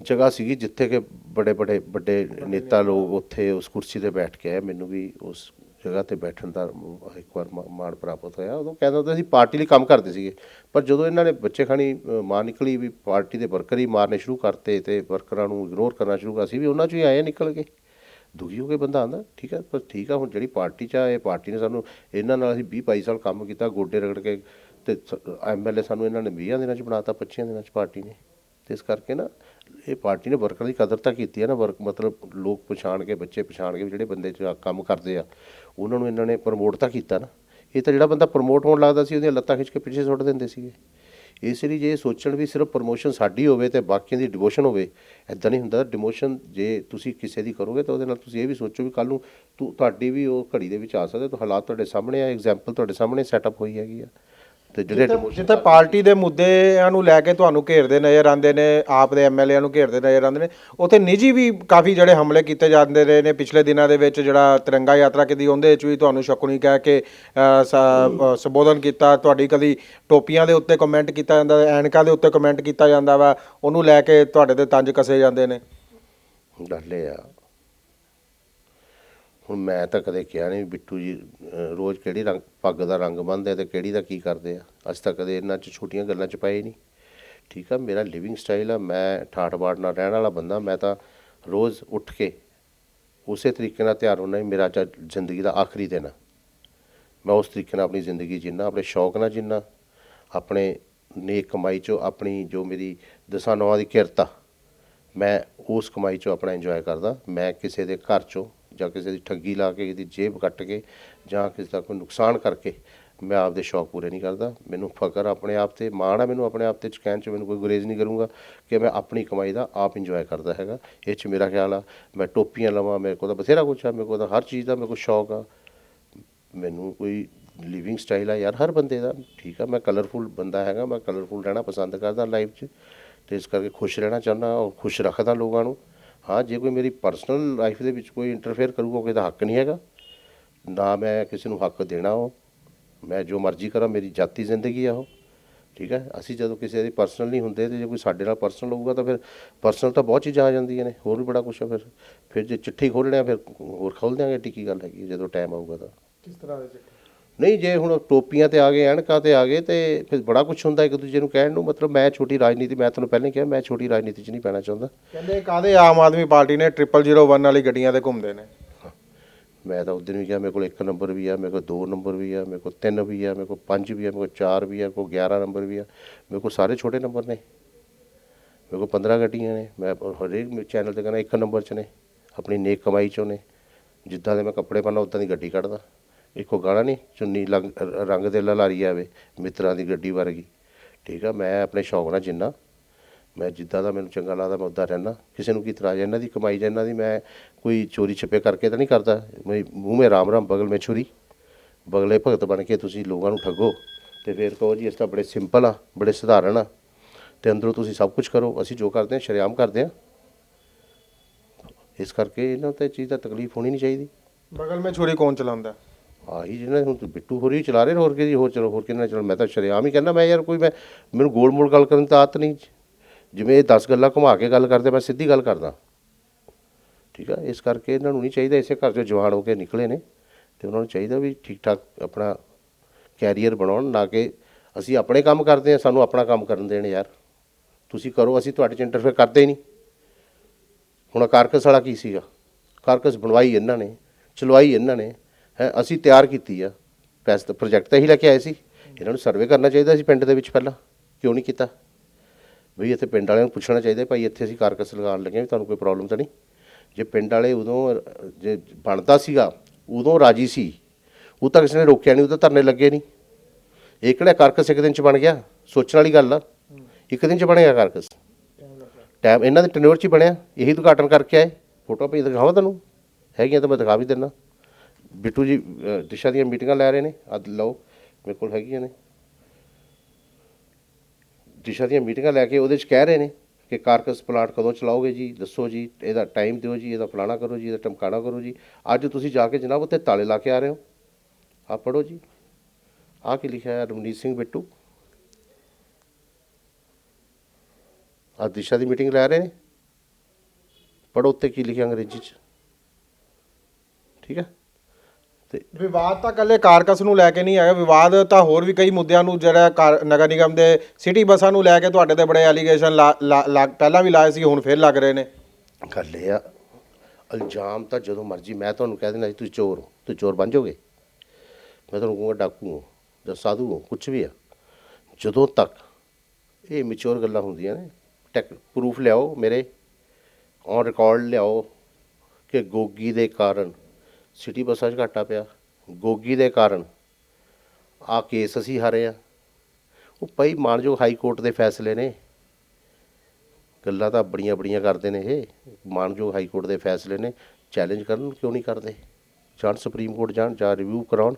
B: ਜਗ੍ਹਾ ਸੀਗੀ, ਜਿੱਥੇ ਕਿ ਬੜੇ ਬੜੇ ਵੱਡੇ ਨੇਤਾ ਲੋਕ ਉੱਥੇ ਉਸ ਕੁਰਸੀ ਤੇ ਬੈਠ ਕੇ ਆਏ। ਮੈਨੂੰ ਵੀ ਉਸ ਜਗ੍ਹਾ ਤੇ ਬੈਠਣ ਦਾ ਇੱਕ ਵਾਰ ਮਾਣ ਪ੍ਰਾਪਤ ਹੋਇਆ। ਉਦੋਂ ਕਹਿੰਦਾ ਹੁੰਦਾ ਸੀ ਪਾਰਟੀ ਲਈ ਕੰਮ ਕਰਦੇ ਸੀਗੇ। ਪਰ ਜਦੋਂ ਇਹਨਾਂ ਨੇ ਬੱਚੇ ਖਾਣੀ ਅ, ਮਾਰ ਨਿਕਲੀ ਵੀ ਪਾਰਟੀ ਦੇ ਵਰਕਰ ਹੀ ਮਾਰਨੇ ਸ਼ੁਰੂ ਕਰਤੇ ਤੇ ਵਰਕਰਾਂ ਨੂੰ ਇਗਨੋਰ ਕਰਨਾ ਸ਼ੁਰੂ ਕਰ ਅਸੀਂ ਵੀ ਉਹਨਾਂ ਚੋਂ ਹੀ ਆਏ ਆ ਨਿਕਲ ਕੇ। ਦੁਖੀ ਹੋ ਕੇ ਬੰਦਾ ਆਂਦਾ ਠੀਕ ਹੈ ਪਰ ਠੀਕ ਆ ਹੁਣ ਜਿਹੜੀ ਪਾਰਟੀ ਚ ਆ ਇਹ ਪਾਰਟੀ ਨੇ ਸਾਨੂੰ ਇਹਨਾਂ ਨਾਲ ਅਸੀਂ 20 22 ਸਾਲ ਕੰਮ ਕੀਤਾ ਗੋਡੇ ਰਗੜ ਕੇ ਤੇ ਐਮਐਲਏ ਸਾਨੂੰ ਇਹਨਾਂ ਨੇ 20 ਦਿਨਾਂ ਚ ਬਣਾਤਾ 25 ਦਿਨਾਂ ਚ ਪਾਰਟੀ ਨੇ। ਤੇ ਇਸ ਕਰਕੇ ਨਾ ਇਹ ਪਾਰਟੀ ਨੇ ਵਰਕਰ ਦੀ ਕਦਰ ਤਾਂ ਕੀਤੀ ਹੈ ਨਾ, ਵਰਕ ਮਤਲਬ ਲੋਕ ਪਛਾਣ ਕੇ, ਬੱਚੇ ਪਛਾਣ ਕੇ ਵੀ ਜਿਹੜੇ ਬੰਦੇ ਚ ਕੰਮ ਕਰਦੇ ਆ, ਉਹਨਾਂ ਨੂੰ ਇਹਨਾਂ ਨੇ ਪ੍ਰਮੋਟ ਤਾਂ ਕੀਤਾ ਨਾ। ਇਹ ਤਾਂ ਜਿਹੜਾ ਬੰਦਾ ਪ੍ਰਮੋਟ ਹੋਣ ਲੱਗਦਾ ਸੀ, ਉਹਦੀਆਂ ਲੱਤਾਂ ਖਿੱਚ ਕੇ ਪਿੱਛੇ ਸੁੱਟ ਦਿੰਦੇ ਸੀਗੇ। ਇਸ ਲਈ ਜੇ ਸੋਚਣ ਵੀ ਸਿਰਫ ਪ੍ਰਮੋਸ਼ਨ ਸਾਡੀ ਹੋਵੇ ਤੇ ਬਾਕੀਆਂ ਦੀ ਡਿਵੋਸ਼ਨ ਹੋਵੇ ਐਦਾਂ ਨਹੀਂ ਹੁੰਦਾ। ਡਿਮੋਸ਼ਨ ਜੇ ਤੁਸੀਂ ਕਿਸੇ ਦੀ ਕਰੋਗੇ ਤਾਂ ਉਹਦੇ ਨਾਲ ਤੁਸੀਂ ਇਹ ਵੀ ਸੋਚੋ ਵੀ ਕੱਲ ਨੂੰ ਤੂੰ, ਤੁਹਾਡੀ ਵੀ ਉਹ ਘੜੀ ਦੇ ਵਿੱਚ ਆ ਸਕਦਾ, ਤਾਂ ਹਾਲਾਤ ਤੁਹਾਡੇ ਸਾਹਮਣੇ ਆ ਐਗਜ਼ਾਮਪਲ ਤੁਹਾਡੇ ਸਾਹਮਣੇ ਸੈਟਅਪ ਹੋਈ ਹੈਗੀ ਆ। ਤੇ ਜਿਹੜੇ
A: ਜਿੱਥੇ ਪਾਰਟੀ ਦੇ ਮੁੱਦਿਆਂ ਨੂੰ ਲੈ ਕੇ ਤੁਹਾਨੂੰ ਘੇਰਦੇ ਨਜ਼ਰ ਆਉਂਦੇ ਨੇ ਆਪ ਦੇ ਐਮਐਲਏ ਨੂੰ ਘੇਰਦੇ ਨਜ਼ਰ ਆਉਂਦੇ ਨੇ ਉੱਥੇ ਨਿੱਜੀ ਵੀ ਕਾਫੀ ਜਿਹੜੇ ਹਮਲੇ ਕੀਤੇ ਜਾਂਦੇ ਰਹੇ ਨੇ ਪਿਛਲੇ ਦਿਨਾਂ ਦੇ ਵਿੱਚ ਜਿਹੜਾ ਤਿਰੰਗਾ ਯਾਤਰਾ ਕੀਤੀ ਉਹਦੇ ਵਿੱਚ ਵੀ ਤੁਹਾਨੂੰ ਸ਼ਕੂਨੀ ਕਹਿ ਕੇ ਸੰਬੋਧਨ ਕੀਤਾ ਤੁਹਾਡੀ ਕਦੀ ਟੋਪੀਆਂ ਦੇ ਉੱਤੇ ਕਮੈਂਟ ਕੀਤਾ ਜਾਂਦਾ ਐਨਕਾਂ ਦੇ ਉੱਤੇ ਕਮੈਂਟ ਕੀਤਾ ਜਾਂਦਾ ਵਾ ਉਹਨੂੰ ਲੈ ਕੇ ਤੁਹਾਡੇ ਤੇ ਤੰਜ ਕਸੇ ਜਾਂਦੇ ਨੇ।
B: ਡਰਲੇ ਆ ਹੁਣ ਮੈਂ ਤਾਂ ਕਦੇ ਕਿਹਾ ਨਹੀਂ ਵੀ ਬਿੱਟੂ ਜੀ ਰੋਜ਼ ਕਿਹੜੀ ਰੰਗ, ਪੱਗ ਦਾ ਰੰਗ ਬੰਨਦੇ ਆ ਤੇ ਕਿਹੜੀ ਦਾ ਕੀ ਕਰਦੇ ਆ। ਅੱਜ ਤੱਕ ਕਦੇ ਇਹਨਾਂ 'ਚ ਛੋਟੀਆਂ ਗੱਲਾਂ 'ਚ ਪਏ ਨਹੀਂ। ਠੀਕ ਆ, ਮੇਰਾ ਲਿਵਿੰਗ ਸਟਾਈਲ ਆ, ਮੈਂ ਠਾਠ ਬਾੜ ਨਾਲ ਰਹਿਣ ਵਾਲਾ ਬੰਦਾ, ਮੈਂ ਤਾਂ ਰੋਜ਼ ਉੱਠ ਕੇ ਉਸੇ ਤਰੀਕੇ ਨਾਲ ਤਿਆਰ ਹੋਣਾ ਹੀ ਮੇਰਾ ਅੱਜ ਜ਼ਿੰਦਗੀ ਦਾ ਆਖਰੀ ਦਿਨ ਆ। ਮੈਂ ਉਸ ਤਰੀਕੇ ਨਾਲ ਆਪਣੀ ਜ਼ਿੰਦਗੀ ਜੀਣਾ ਆਪਣੇ ਸ਼ੌਕ ਨਾਲ ਜੀਣਾ ਆਪਣੇ ਨੇਕ ਕਮਾਈ ਚੋਂ ਆਪਣੀ ਜੋ ਮੇਰੀ ਦਸਾਂ ਨੌਆਂ ਦੀ ਕਿਰਤ ਆ, ਮੈਂ ਉਸ ਕਮਾਈ ਚੋਂ ਆਪਣਾ ਇੰਜੋਏ ਕਰਦਾ, ਮੈਂ ਕਿਸੇ ਦੇ ਘਰ ਚੋਂ ਜਾਂ ਕਿਸੇ ਦੀ ਠੱਗੀ ਲਾ ਕੇ, ਇਹਦੀ ਜੇਬ ਕੱਟ ਕੇ ਜਾਂ ਕਿਸੇ ਦਾ ਕੋਈ ਨੁਕਸਾਨ ਕਰਕੇ ਮੈਂ ਆਪਦੇ ਸ਼ੌਕ ਪੂਰੇ ਨਹੀਂ ਕਰਦਾ। ਮੈਨੂੰ ਫਕਰ ਆਪਣੇ ਆਪ ਤੇ, ਮਾਣ ਆ ਮੈਨੂੰ ਆਪਣੇ ਆਪ ਤੇ ਚ ਕਹਿਣ ਚ ਮੈਨੂੰ ਕੋਈ ਗੁਰੇਜ਼ ਨਹੀਂ ਕਰੂੰਗਾ ਕਿ ਮੈਂ ਆਪਣੀ ਕਮਾਈ ਦਾ ਆਪ ਇੰਜੋਏ ਕਰਦਾ ਹੈਗਾ। ਇਹ ਚ ਮੇਰਾ ਖਿਆਲ ਆ, ਮੈਂ ਟੋਪੀਆਂ ਲਵਾਂ, ਮੇਰੇ ਕੋਲ ਤਾਂ ਬਥੇਰਾ ਕੁਛ ਆ, ਮੇਰੇ ਕੋਲ ਤਾਂ ਹਰ ਚੀਜ਼ ਦਾ ਮੇਰੇ ਕੋਲ ਸ਼ੌਕ ਆ। ਮੈਨੂੰ ਕੋਈ ਲਿਵਿੰਗ ਸਟਾਈਲ ਆ ਯਾਰ, ਹਰ ਬੰਦੇ ਦਾ ਠੀਕ ਆ, ਮੈਂ ਕਲਰਫੁਲ ਬੰਦਾ ਹੈਗਾ, ਮੈਂ ਕਲਰਫੁਲ ਰਹਿਣਾ ਪਸੰਦ ਕਰਦਾ ਲਾਈਫ 'ਚ ਤੇ ਇਸ ਕਰਕੇ ਖੁਸ਼ ਰਹਿਣਾ ਚਾਹੁੰਦਾ ਔਰ ਖੁਸ਼ ਰੱਖਦਾ ਲੋਕਾਂ ਨੂੰ। ਹਾਂ, ਜੇ ਕੋਈ ਮੇਰੀ ਪਰਸਨਲ ਲਾਈਫ ਦੇ ਵਿੱਚ ਕੋਈ ਇੰਟਰਫੇਅਰ ਕਰੂਗਾ ਕਿਸੇ ਦਾ ਹੱਕ ਨਹੀਂ ਹੈਗਾ, ਨਾ ਮੈਂ ਕਿਸੇ ਨੂੰ ਹੱਕ ਦੇਣਾ ਉਹ। ਮੈਂ ਜੋ ਮਰਜ਼ੀ ਕਰਾਂ, ਮੇਰੀ ਜਾਤੀ ਜ਼ਿੰਦਗੀ ਆ ਉਹ। ਠੀਕ ਹੈ? ਅਸੀਂ ਜਦੋਂ ਕਿਸੇ ਦੀ ਪਰਸਨਲ ਨਹੀਂ ਹੁੰਦੇ, ਤੇ ਜੇ ਕੋਈ ਸਾਡੇ ਨਾਲ ਪਰਸਨਲ ਹੋਊਗਾ, ਤਾਂ ਫਿਰ ਪਰਸਨਲ ਤਾਂ ਬਹੁਤ ਚੀਜ਼ਾਂ ਆ ਜਾਂਦੀਆਂ ਨੇ, ਹੋਰ ਵੀ ਬੜਾ ਕੁਛ ਆ ਫਿਰ। ਫਿਰ ਜੇ ਚਿੱਠੀ ਖੋਲ੍ਹਣੇ ਆ, ਫਿਰ ਹੋਰ ਖੋਲ੍ਹ ਦਿਆਂਗੇ ਟਿੱਕੀ ਗੱਲ ਹੈਗੀ, ਜਦੋਂ ਟਾਈਮ ਆਊਗਾ ਤਾਂ।
A: ਕਿਸ ਤਰ੍ਹਾਂ ਦੇ
B: ਨਹੀਂ ਜੇ ਹੁਣ ਟੋਪੀਆਂ ਤੇ ਆ ਗਏ ਐਨਕਾਂ ਤੇ ਆ ਗਏ ਤੇ ਫਿਰ ਬੜਾ ਕੁਝ ਹੁੰਦਾ ਇੱਕ ਦੂਜੇ ਨੂੰ ਕਹਿਣ ਨੂੰ। ਮਤਲਬ ਮੈਂ ਛੋਟੀ ਰਾਜਨੀਤੀ ਮੈਂ ਤੁਹਾਨੂੰ ਪਹਿਲਾਂ ਕਿਹਾ ਮੈਂ ਛੋਟੀ ਰਾਜਨੀਤੀ 'ਚ ਨਹੀਂ ਪੈਣਾ ਚਾਹੁੰਦਾ।
A: ਕਹਿੰਦੇ ਕਾਦੇ ਆਮ ਆਦਮੀ ਪਾਰਟੀ ਨੇ 0001 ਵਾਲੀ ਗੱਡੀਆਂ ਤੇ ਘੁੰਮਦੇ ਨੇ?
B: ਮੈਂ ਤਾਂ ਉਦੋਂ ਵੀ ਕਿਹਾ ਮੇਰੇ ਕੋਲ ਇੱਕ ਨੰਬਰ ਵੀ ਆ ਮੇਰੇ ਕੋਲ ਦੋ ਨੰਬਰ ਵੀ ਆ ਮੇਰੇ ਕੋਲ ਤਿੰਨ ਵੀ ਆ ਮੇਰੇ ਕੋਲ ਪੰਜ ਵੀ ਆ ਮੇਰੇ ਕੋਲ ਚਾਰ ਵੀ ਆ ਕੋਲ 11 ਨੰਬਰ ਵੀ ਆ। ਮੇਰੇ ਕੋਲ ਸਾਰੇ ਛੋਟੇ ਨੰਬਰ ਨੇ। ਮੇਰੇ ਕੋਲ 15 ਗੱਡੀਆਂ ਨੇ। ਮੈਂ ਹਰੇਕ ਚੈਨਲ ਤੇ ਕਹਿੰਦਾ ਇੱਕ ਨੰਬਰ 'ਚ ਨੇ। ਆਪਣੀ ਨੇਕ ਕਮਾਈ 'ਚੋਂ ਨੇ। ਜਿੱਦਾਂ ਦੇ ਮੈਂ ਕੱਪੜੇ ਪਾਉਣਾ ਉਦਾਂ ਦੀ ਗੱਡੀ ਕੱਢਦਾ। ਇੱਕੋ ਗਾਣਾ ਨਹੀਂ ਚੁੰਨੀ ਲੰਗ- ਰੰਗ ਦੇ ਲਲਾਰੀ ਆਵੇ, ਮਿੱਤਰਾਂ ਦੀ ਗੱਡੀ ਵਰਗੀ। ਠੀਕ ਆ, ਮੈਂ ਆਪਣੇ ਸ਼ੌਕ ਨਾਲ ਜਿੰਨਾ, ਮੈਂ ਜਿੱਦਾਂ ਦਾ ਮੈਨੂੰ ਚੰਗਾ ਲੱਗਦਾ, ਮੈਂ ਉੱਦਾਂ ਰਹਿਣਾ ਕਿਸੇ ਨੂੰ ਕੀ ਇਤਰਾਜ਼ ਹੈ ਇਹਨਾਂ ਦੀ ਕਮਾਈ ਜਾਂ ਇਹਨਾਂ ਦੀ, ਮੈਂ ਕੋਈ ਚੋਰੀ ਛਿਪੇ ਕਰਕੇ ਤਾਂ ਨਹੀਂ ਕਰਦਾ। ਮੈਂ ਮੂੰਹ ਮੇ ਰਾਮ ਰਾਮ, ਬਗਲ ਮੇ ਛੁਰੀ। ਬਗਲੇ ਭਗਤ ਬਣ ਕੇ ਤੁਸੀਂ ਲੋਕਾਂ ਨੂੰ ਠੱਗੋ। ਤੇ ਫਿਰ ਕਹੋ ਜੀ, ਇਸ ਤਾਂ ਬੜੇ ਸਿੰਪਲ ਆ, ਬੜੇ ਸਧਾਰਨ ਆ। ਤੇ ਅੰਦਰੋਂ ਤੁਸੀਂ ਸਭ ਕੁਝ ਕਰੋ, ਅਸੀਂ ਜੋ ਕਰਦੇ ਹਾਂ, ਸ਼ਰੇਆਮ ਕਰਦੇ ਹਾਂ। ਇਸ ਕਰਕੇ ਇਹਨਾਂ ਤੇ ਚੀਜ਼ ਦਾ ਤਕਲੀਫ ਹੋਣੀ ਨਹੀਂ ਚਾਹੀਦੀ।
A: ਬਗਲ ਵਿੱਚ ਛੁਰੀ ਕੌਣ ਚਲਾਉਂਦਾ?
B: ਆਹੀ ਜਿਹਨੇ ਹੁਣ ਬਿੱਟੂ ਹੋਰੀ ਚਲਾ ਰਹੇ ਨੇ, ਹੋਰ ਕਿਹਦੀ, ਹੋਰ ਚਲੋ, ਹੋਰ ਕਿਹਨਾਂ ਚਲੋ ਮੈਂ ਤਾਂ ਸ਼ਰੇਆਮ ਹੀ ਕਹਿੰਦਾ, ਮੈਂ ਯਾਰ ਕੋਈ ਮੈਂ ਮੈਨੂੰ ਗੋਲ ਮੋਲ ਗੱਲ ਕਰਨ ਦੀ ਤਾਂ ਆਦਤ ਨਹੀਂ ਜਿਵੇਂ ਇਹ 10 ਗੱਲਾਂ ਘੁਮਾ ਕੇ ਗੱਲ ਕਰਦੇ, ਮੈਂ ਸਿੱਧੀ ਗੱਲ ਕਰਦਾ। ਠੀਕ ਆ, ਇਸ ਕਰਕੇ ਇਹਨਾਂ ਨੂੰ ਨਹੀਂ ਚਾਹੀਦਾ, ਇਸੇ ਘਰ ਚੋਂ ਜਵਾਨ ਹੋ ਕੇ ਨਿਕਲੇ ਨੇ। ਤੇ ਉਹਨਾਂ ਨੂੰ ਚਾਹੀਦਾ ਵੀ ਠੀਕ ਠਾਕ ਆਪਣਾ ਕੈਰੀਅਰ ਬਣਾਉਣ, ਨਾ ਕਿ ਅਸੀਂ ਆਪਣੇ ਕੰਮ ਕਰਦੇ ਹਾਂ, ਸਾਨੂੰ ਆਪਣਾ ਕੰਮ ਕਰਨ ਦੇਣ ਯਾਰ। ਤੁਸੀਂ ਕਰੋ, ਅਸੀਂ ਤੁਹਾਡੇ ਚ ਇੰਟਰਫੇਅਰ ਕਰਦੇ ਹੀ ਨਹੀਂ। ਹੁਣ ਆਹ ਕਾਰਕਸ ਵਾਲਾ ਕੀ ਸੀਗਾ? ਕਾਰਕਸ ਬਣਵਾਈ ਇਹਨਾਂ ਨੇ, ਚਲਵਾਈ ਇਹਨਾਂ ਨੇ। ਹੈ, ਅਸੀਂ ਤਿਆਰ ਕੀਤੀ ਆ। ਪੈਸੇ ਪ੍ਰੋਜੈਕਟ ਤਾਂ ਹੀ ਲੈ ਕੇ ਆਏ ਸੀ। ਇਹਨਾਂ ਨੂੰ ਸਰਵੇ ਕਰਨਾ ਚਾਹੀਦਾ ਸੀ ਪਿੰਡ ਦੇ ਵਿੱਚ ਪਹਿਲਾਂ। ਕਿਉਂ ਨਹੀਂ ਕੀਤਾ? ਵੀ ਇੱਥੇ ਪਿੰਡ ਵਾਲਿਆਂ ਨੂੰ ਪੁੱਛਣਾ ਚਾਹੀਦਾ, ਭਾਈ ਇੱਥੇ ਅਸੀਂ ਕਾਰਕਸ ਲਗਾਉਣ ਲੱਗੇ ਵੀ ਤੁਹਾਨੂੰ ਕੋਈ ਪ੍ਰੋਬਲਮ ਤਾਂ ਨਹੀਂ? ਜੇ ਪਿੰਡ ਵਾਲੇ ਉਦੋਂ, ਜੇ ਬਣਦਾ ਸੀਗਾ, ਉਦੋਂ ਰਾਜੀ ਸੀ, ਉਹ ਤਾਂ ਕਿਸੇ ਨੇ ਰੋਕਿਆ ਨਹੀਂ, ਉਹ ਤਾਂ ਧਰਨੇ ਲੱਗੇ ਨਹੀਂ। ਇਹ ਕਿਹੜਾ ਕਾਰਕਸ ਇੱਕ ਦਿਨ ਚ ਬਣ ਗਿਆ? ਸੋਚਣ ਵਾਲੀ ਗੱਲ ਆ। ਇੱਕ ਦਿਨ ਚ ਬਣਿਆ ਕਾਰਕਸ। ਟਾਈਮ ਇਹਨਾਂ ਦੇ ਟੈਨਿਓਰ 'ਚ ਹੀ ਬਣਿਆ। ਇਹੀ ਉਦਘਾਟਨ ਕਰਕੇ ਆਏ। ਫੋਟੋ ਭੇਜ ਦਿਖਾਵਾਂ ਤੁਹਾਨੂੰ। ਹੈਗੀਆਂ ਤਾਂ ਮੈਂ ਦਿਖਾ ਵੀ ਦਿੰਦਾ। ਬਿੱਟੂ ਜੀ ਦਿਸ਼ਾ ਦੀਆਂ ਮੀਟਿੰਗਾਂ ਲੈ ਰਹੇ ਨੇ। ਅੱਜ ਲਓ, ਮੇਰੇ ਕੋਲ ਹੈਗੀਆਂ ਨੇ। ਦਿਸ਼ਾ ਦੀਆਂ ਮੀਟਿੰਗਾਂ ਲੈ ਕੇ ਉਹਦੇ 'ਚ ਕਹਿ ਰਹੇ ਨੇ ਕਿ ਕਾਰਕਸ ਪਲਾਟ ਕਦੋਂ ਚਲਾਓਗੇ ਜੀ? ਦੱਸੋ ਜੀ, ਇਹਦਾ ਟਾਈਮ ਦਿਓ ਜੀ, ਇਹਦਾ ਫਲਾਣਾ ਕਰੋ ਜੀ, ਇਹਦਾ ਟਮਕਾਣਾ ਕਰੋ ਜੀ। ਅੱਜ ਤੁਸੀਂ ਜਾ ਕੇ ਜਨਾਬ ਉੱਥੇ ਤਾਲੇ ਲਾ ਕੇ ਆ ਰਹੇ ਹੋ। ਆ ਪੜੋ ਜੀ। ਆ ਕੀ ਲਿਖਿਆ ਹੈ? ਰਮਨੀਤ ਸਿੰਘ ਬਿੱਟੂ। ਆ ਦਿਸ਼ਾ ਦੀ ਮੀਟਿੰਗ ਲੈ ਰਹੇ ਨੇ। ਪੜੋ ਉੱਤੇ ਕੀ ਲਿਖਿਆ ਅੰਗਰੇਜ਼ੀ ਚ। ਠੀਕ ਹੈ? ਤੇ
A: ਵਿਵਾਦ ਤਾਂ ਕੱਲੇ ਕਾਰਕਸ ਨੂੰ ਲੈ ਕੇ ਨਹੀਂ ਹੈਗਾ, ਵਿਵਾਦ ਤਾਂ ਹੋਰ ਵੀ ਕਈ ਮੁੱਦਿਆਂ ਨੂੰ ਜਿਹੜਾ ਕਾਰ- ਨਗਰ ਨਿਗਮ ਦੇ ਸਿਟੀ ਬੱਸਾਂ ਨੂੰ ਲੈ ਕੇ ਤੁਹਾਡੇ ਤੇ ਬੜੇ ਐਲੀਗੇਸ਼ਨ ਪਹਿਲਾਂ ਵੀ ਲਾਏ ਸੀ, ਹੁਣ ਫਿਰ ਲੱਗ ਰਹੇ ਨੇ।
B: ਗੱਲ ਇਹ ਆ, ਇਲਜ਼ਾਮ ਤਾਂ ਜਦੋਂ ਮਰਜ਼ੀ, ਮੈਂ ਤੁਹਾਨੂੰ ਕਹਿ ਦੇਣਾ ਜੀ, ਤੁਸੀਂ ਚੋਰ ਹੋ, ਤੁਸੀਂ ਚੋਰ ਬਣ ਜਾਓਗੇ। ਮੈਂ ਤੁਹਾਨੂੰ ਕਹੂੰਗਾ, ਡਾਕੂ ਹੋ ਜਾਂ ਸਾਧੂ ਹੋ ਕੁਝ ਵੀ ਆ, ਜਦੋਂ ਤੱਕ ਇਹ ਮੈਚੁਰ ਗੱਲਾਂ ਹੁੰਦੀਆਂ ਨੇ, ਟੈਕ ਪ੍ਰੂਫ ਲਿਆਓ ਮੇਰੇ ਔਨ ਰਿਕਾਰਡ ਲਿਆਓ ਕਿ ਗੋਗੀ ਦੇ ਕਾਰਨ ਸਿਟੀ ਬੱਸਾਂ 'ਚ ਘਾਟਾ ਪਿਆ। ਗੋਗੀ ਦੇ ਕਾਰਨ ਆ ਕੇਸ ਅਸੀਂ ਹਾਰੇ ਆ। ਉਹ ਪਈ ਮਾਨਯੋਗ ਹਾਈ ਕੋਰਟ ਦੇ ਫੈਸਲੇ ਨੇ। ਗੱਲਾਂ ਤਾਂ ਬੜੀਆਂ ਬੜੀਆਂ ਕਰਦੇ ਨੇ ਇਹ। ਮਾਨਯੋਗ ਹਾਈ ਕੋਰਟ ਦੇ ਫੈਸਲੇ ਨੇ। ਚੈਲੰਜ ਕਰਨ ਕਿਉਂ ਨਹੀਂ ਕਰਦੇ? ਜਾਣ ਸੁਪਰੀਮ ਕੋਰਟ ਜਾਣ ਜਾਂ ਰਿਵਿਊ ਕਰਾਉਣ।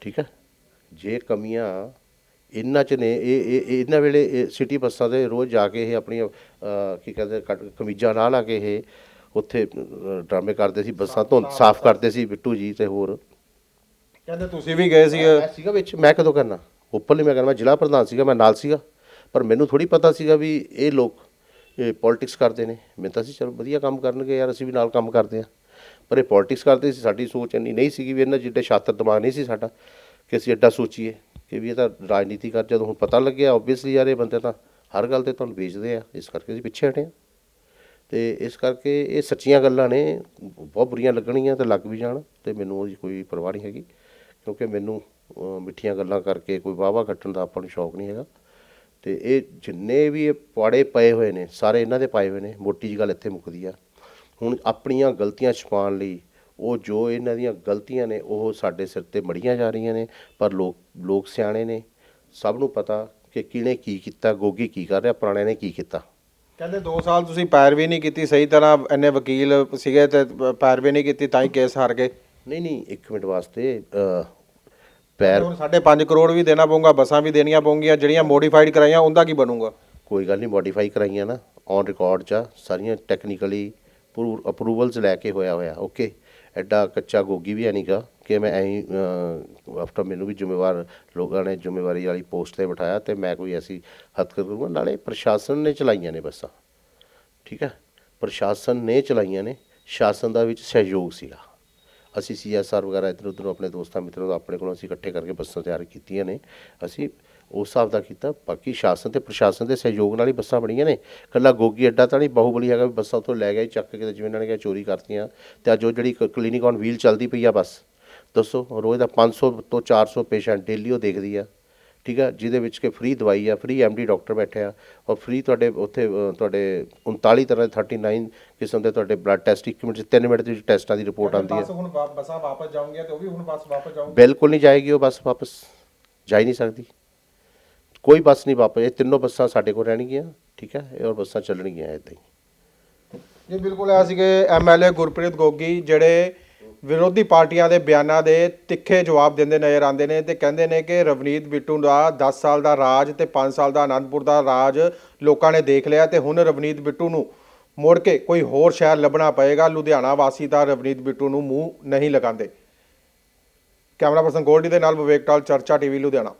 B: ਠੀਕ ਹੈ? ਜੇ ਕਮੀਆਂ ਇਹਨਾਂ ਚ ਨੇ, ਇਹ ਇਹ ਇਹਨਾਂ ਵੇਲੇ ਇਹ ਸਿਟੀ ਬੱਸਾਂ ਦੇ ਰੋਜ਼ ਜਾ ਕੇ ਇਹ ਆਪਣੀਆਂ ਕੀ ਕਹਿੰਦੇ, ਕੱਟ- ਕਮੀਜ਼ਾਂ ਨਾਲ ਲਾ ਕੇ ਇਹ ਉੱਥੇ ਡਰਾਮੇ ਕਰਦੇ ਸੀ ਬੱਸਾਂ ਧੁੰਦ ਸਾਫ਼ ਕਰਦੇ ਸੀ ਬਿੱਟੂ ਜੀ ਤੇ ਹੋਰ।
A: ਕਹਿੰਦੇ ਤੁਸੀਂ ਵੀ ਗਏ ਸੀ
B: ਮੈਂ ਸੀਗਾ ਵਿੱਚ ਮੈਂ ਕਦੋਂ ਕਰਨਾ ਓਪਨਲੀ ਮੈਂ ਕਰਨਾ ਮੈਂ ਜ਼ਿਲ੍ਹਾ ਪ੍ਰਧਾਨ ਸੀਗਾ ਮੈਂ ਨਾਲ ਸੀਗਾ। ਪਰ ਮੈਨੂੰ ਥੋੜੀ ਪਤਾ ਸੀਗਾ ਵੀ ਇਹ ਲੋਕ ਇਹ ਪੋਲਿਟਿਕਸ ਕਰਦੇ ਨੇ। ਮੈਂ ਤਾਂ ਸੀ ਚਲੋ ਵਧੀਆ ਕੰਮ ਕਰਨਗੇ ਯਾਰ ਅਸੀਂ ਵੀ ਨਾਲ ਕੰਮ ਕਰਦੇ ਆ ਪਰ ਇਹ ਪੋਲਿਟਿਕਸ ਕਰਦੇ ਸੀ ਸਾਡੀ ਸੋਚ ਇੰਨੀ ਨਹੀਂ ਸੀਗੀ ਵੀ ਇਹਨਾਂ ਜਿੱਡੇ ਸ਼ਾਤਰ ਦਿਮਾਗ ਨਹੀਂ ਸੀ ਸਾਡਾ ਕਿ ਅਸੀਂ ਐਡਾ ਸੋਚੀਏ ਕਿ ਵੀ ਇਹ ਤਾਂ ਰਾਜਨੀਤੀ ਕਰ ਜਦੋਂ ਹੁਣ ਪਤਾ ਲੱਗਿਆ ਆਬਵੀਅਸਲੀ ਯਾਰ ਇਹ ਬੰਦੇ ਤਾਂ ਹਰ ਗੱਲ ਤੇ ਤੁਹਾਨੂੰ ਵੇਚਦੇ ਆ ਇਸ ਕਰਕੇ ਅਸੀਂ ਪਿੱਛੇ ਹਟੇ ਆ ਅਤੇ ਇਸ ਕਰਕੇ ਇਹ ਸੱਚੀਆਂ ਗੱਲਾਂ ਨੇ, ਬਹੁਤ ਬੁਰੀਆਂ ਲੱਗਣਗੀਆਂ ਅਤੇ ਲੱਗ ਵੀ ਜਾਣ ਅਤੇ ਮੈਨੂੰ ਉਹਦੀ ਕੋਈ ਪਰਵਾਹ ਨਹੀਂ ਹੈਗੀ, ਕਿਉਂਕਿ ਮੈਨੂੰ ਮਿੱਠੀਆਂ ਗੱਲਾਂ ਕਰਕੇ ਕੋਈ ਵਾਵਾ ਕੱਟਣ ਦਾ ਆਪਾਂ ਨੂੰ ਸ਼ੌਕ ਨਹੀਂ ਹੈਗਾ। ਅਤੇ ਇਹ ਜਿੰਨੇ ਵੀ ਇਹ ਪੁਆੜੇ ਪਏ ਹੋਏ ਨੇ, ਸਾਰੇ ਇਹਨਾਂ ਦੇ ਪਾਏ ਹੋਏ ਨੇ, ਮੋਟੀ ਜੀ ਗੱਲ ਇੱਥੇ ਮੁੱਕਦੀ ਆ। ਹੁਣ ਆਪਣੀਆਂ ਗਲਤੀਆਂ ਛੁਪਾਉਣ ਲਈ ਉਹ ਜੋ ਇਹਨਾਂ ਦੀਆਂ ਗਲਤੀਆਂ ਨੇ, ਉਹ ਸਾਡੇ ਸਿਰ ਤੇ ਮੜੀਆਂ ਜਾ ਰਹੀਆਂ ਨੇ, ਪਰ ਲੋਕ ਲੋਕ ਸਿਆਣੇ ਨੇ। ਸਭ ਨੂੰ ਪਤਾ ਕਿ ਕਿਹਨੇ ਕੀ ਕੀਤਾ, ਗੋਗੀ ਕੀ ਕਰ ਰਿਹਾ, ਪੁਰਾਣਿਆਂ ਨੇ ਕੀ ਕੀਤਾ।
A: ਕਹਿੰਦੇ 2 ਸਾਲ ਤੁਸੀਂ ਪੈਰਵੀ ਨਹੀਂ ਕੀਤੀ ਸਹੀ ਤਰ੍ਹਾਂ ਇੰਨੇ ਵਕੀਲ ਸੀਗੇ ਤੇ ਪੈਰਵੀ ਨਹੀਂ ਕੀਤੀ ਤਾਂ ਹੀ ਕੇਸ ਹਾਰ ਗਏ।
B: ਨਹੀਂ ਨਹੀਂ ਇੱਕ ਮਿੰਟ ਵਾਸਤੇ ਪੈਰ
A: ਹੁਣ ਸਾਡੇ 5 ਕਰੋੜ ਵੀ ਦੇਣਾ ਪਊਗਾ ਬੱਸਾਂ ਵੀ ਦੇਣੀਆਂ ਪਊਗੀਆਂ ਜਿਹੜੀਆਂ ਮੋਡੀਫਾਈਡ ਕਰਾਈਆਂ ਉਹਦਾ ਕੀ ਬਣੂਗਾ?
B: ਕੋਈ ਗੱਲ ਨਹੀਂ ਮੋਡੀਫਾਈ ਕਰਾਈਆਂ ਨਾ ਔਨ ਰਿਕਾਰਡ ਚ ਆ, ਸਾਰੀਆਂ ਟੈਕਨੀਕਲੀ ਅਪਰੂਵਲਸ ਲੈ ਕੇ ਹੋਇਆ ਹੋਇਆ ਓਕੇ ਐਡਾ ਕੱਚਾ ਗੋਗੀ ਵੀ ਹੈ ਨਹੀਂਗਾ ਕਿ ਮੈਂ ਐਂ ਆਫਟਰ ਮੈਨੂੰ ਵੀ ਜ਼ਿੰਮੇਵਾਰ ਲੋਕਾਂ ਨੇ ਜ਼ਿੰਮੇਵਾਰੀ ਵਾਲੀ ਪੋਸਟ ਤੇ ਬਿਠਾਇਆ ਤੇ ਮੈਂ ਕੋਈ ਐਸੀ ਹੱਥ ਕਰੂੰਗਾ। ਨਾਲੇ ਪ੍ਰਸ਼ਾਸਨ ਨੇ ਚਲਾਈਆਂ ਨੇ ਬੱਸਾਂ, ਠੀਕ ਹੈ? ਪ੍ਰਸ਼ਾਸਨ ਨੇ ਚਲਾਈਆਂ ਨੇ, ਸ਼ਾਸਨ ਦਾ ਵਿੱਚ ਸਹਿਯੋਗ ਸੀਗਾ। ਅਸੀਂ ਸੀਐਸਆਰ ਵਗੈਰਾ ਇੱਧਰ ਉੱਧਰ ਆਪਣੇ ਦੋਸਤਾਂ ਮਿੱਤਰਾਂ ਤੋਂ ਆਪਣੇ ਕੋਲੋਂ ਅਸੀਂ ਇਕੱਠੇ ਕਰਕੇ ਬੱਸਾਂ ਤਿਆਰ ਕੀਤੀਆਂ ਨੇ। ਅਸੀਂ ਉਸ ਹਿਸਾਬ ਦਾ ਕੀਤਾ, ਬਾਕੀ ਸ਼ਾਸਨ ਤੇ ਪ੍ਰਸ਼ਾਸਨ ਦੇ ਸਹਿਯੋਗ ਨਾਲ ਹੀ ਬੱਸਾਂ ਬਣੀਆਂ ਨੇ। ਕੱਲਾ ਗੋਗੀ ਅੱਡਾ ਤਾਂ ਨਹੀਂ, ਬਾਹੂਬਲੀ ਹੈਗਾ ਵੀ ਬੱਸਾਂ ਉੱਥੋਂ ਲੈ ਗਏ ਚੱਕ ਕੇ ਜਿਵੇਂ ਇਹਨਾਂ ਨੇ ਕਿਹਾ ਚੋਰੀ ਕਰਤੀਆਂ। ਤੇ ਅੱਜ ਉਹ ਜਿਹੜੀ ਕਲੀਨਿਕ ਔਨ ਵੀਲ ਚੱਲਦੀ ਪਈ ਆ ਬੱਸ ਦੱਸੋ ਰੋਜ਼ ਦਾ 500 ਤੋਂ 400 ਪੇਸ਼ੈਂਟ ਡੇਲੀ ਉਹ ਦੇਖਦੀ ਆ। ਠੀਕ ਆ ਜਿਹਦੇ ਵਿੱਚ ਕਿ ਫ੍ਰੀ ਦਵਾਈ ਆ ਫ੍ਰੀ ਐਮਡੀ ਡਾਕਟਰ ਬੈਠੇ ਆ ਔਰ ਫ੍ਰੀ ਤੁਹਾਡੇ ਉੱਥੇ ਤੁਹਾਡੇ 39 ਤਰ੍ਹਾਂ ਦੇ 39 ਕਿਸਮ ਦੇ ਤੁਹਾਡੇ ਬਲੱਡ ਟੈਸਟ ਇੱਕ ਮਿੰਟ 'ਚ 3 ਮਿੰਟ ਦੇ ਟੈਸਟਾਂ ਦੀ ਰਿਪੋਰਟ ਆਉਂਦੀ ਹੈ
A: ਹੁਣ ਬੱਸਾਂ ਵਾਪਸ ਜਾਉਂਗੀਆਂ ਤੇ ਉਹ ਵੀ ਹੁਣ ਬੱਸ ਵਾਪਸ ਜਾਊਗੀ
B: ਬਿਲਕੁਲ ਨਹੀਂ ਜਾਏਗੀ ਉਹ ਬੱਸ ਵਾਪਸ ਜਾ ਹੀ ਨਹੀਂ ਸਕਦੀ। ਕੋਈ ਬੱਸ ਨਹੀਂ ਵਾਪਸ ਇਹ ਤਿੰਨੋਂ ਬੱਸਾਂ ਸਾਡੇ ਕੋਲ ਰਹਿਣਗੀਆਂ ਠੀਕ ਹੈ ਇਹ ਔਰ ਬੱਸਾਂ ਚੱਲਣਗੀਆਂ ਇੱਦਾਂ ਹੀ।
A: ਜੀ ਬਿਲਕੁਲ ਆ ਸੀਗੇ ਐਮਐਲਏ ਗੁਰਪ੍ਰੀਤ ਗੋਗੀ ਜਿਹੜੇ ਵਿਰੋਧੀ ਪਾਰਟੀਆਂ ਦੇ ਬਿਆਨਾਂ ਦੇ ਤਿੱਖੇ ਜਵਾਬ ਦਿੰਦੇ ਨਜ਼ਰ ਆਉਂਦੇ ਨੇ ਤੇ ਕਹਿੰਦੇ ਨੇ ਕਿ ਰਵਨੀਤ ਬਿੱਟੂ ਦਾ 10 ਸਾਲ ਦਾ ਰਾਜ ਤੇ 5 ਸਾਲ ਦਾ ਆਨੰਦਪੁਰ ਦਾ ਰਾਜ ਲੋਕਾਂ ਨੇ ਦੇਖ ਲਿਆ ਤੇ ਹੁਣ ਰਵਨੀਤ ਬਿੱਟੂ ਨੂੰ ਮੁੜ ਕੇ ਕੋਈ ਹੋਰ ਸ਼ਹਿਰ ਲੱਭਣਾ ਪਏਗਾ। ਲੁਧਿਆਣਾ ਵਾਸੀ ਤਾਂ ਰਵਨੀਤ ਬਿੱਟੂ ਨੂੰ ਮੂੰਹ ਨਹੀਂ ਲਗਾਉਂਦੇ। ਕੈਮਰਾ ਪਰਸਨ ਗੋਲਡੀ ਦੇ ਨਾਲ ਵਿਵੇਕ ਟਾਲ, ਚਰਚਾ ਟੀਵੀ, ਲੁਧਿਆਣਾ।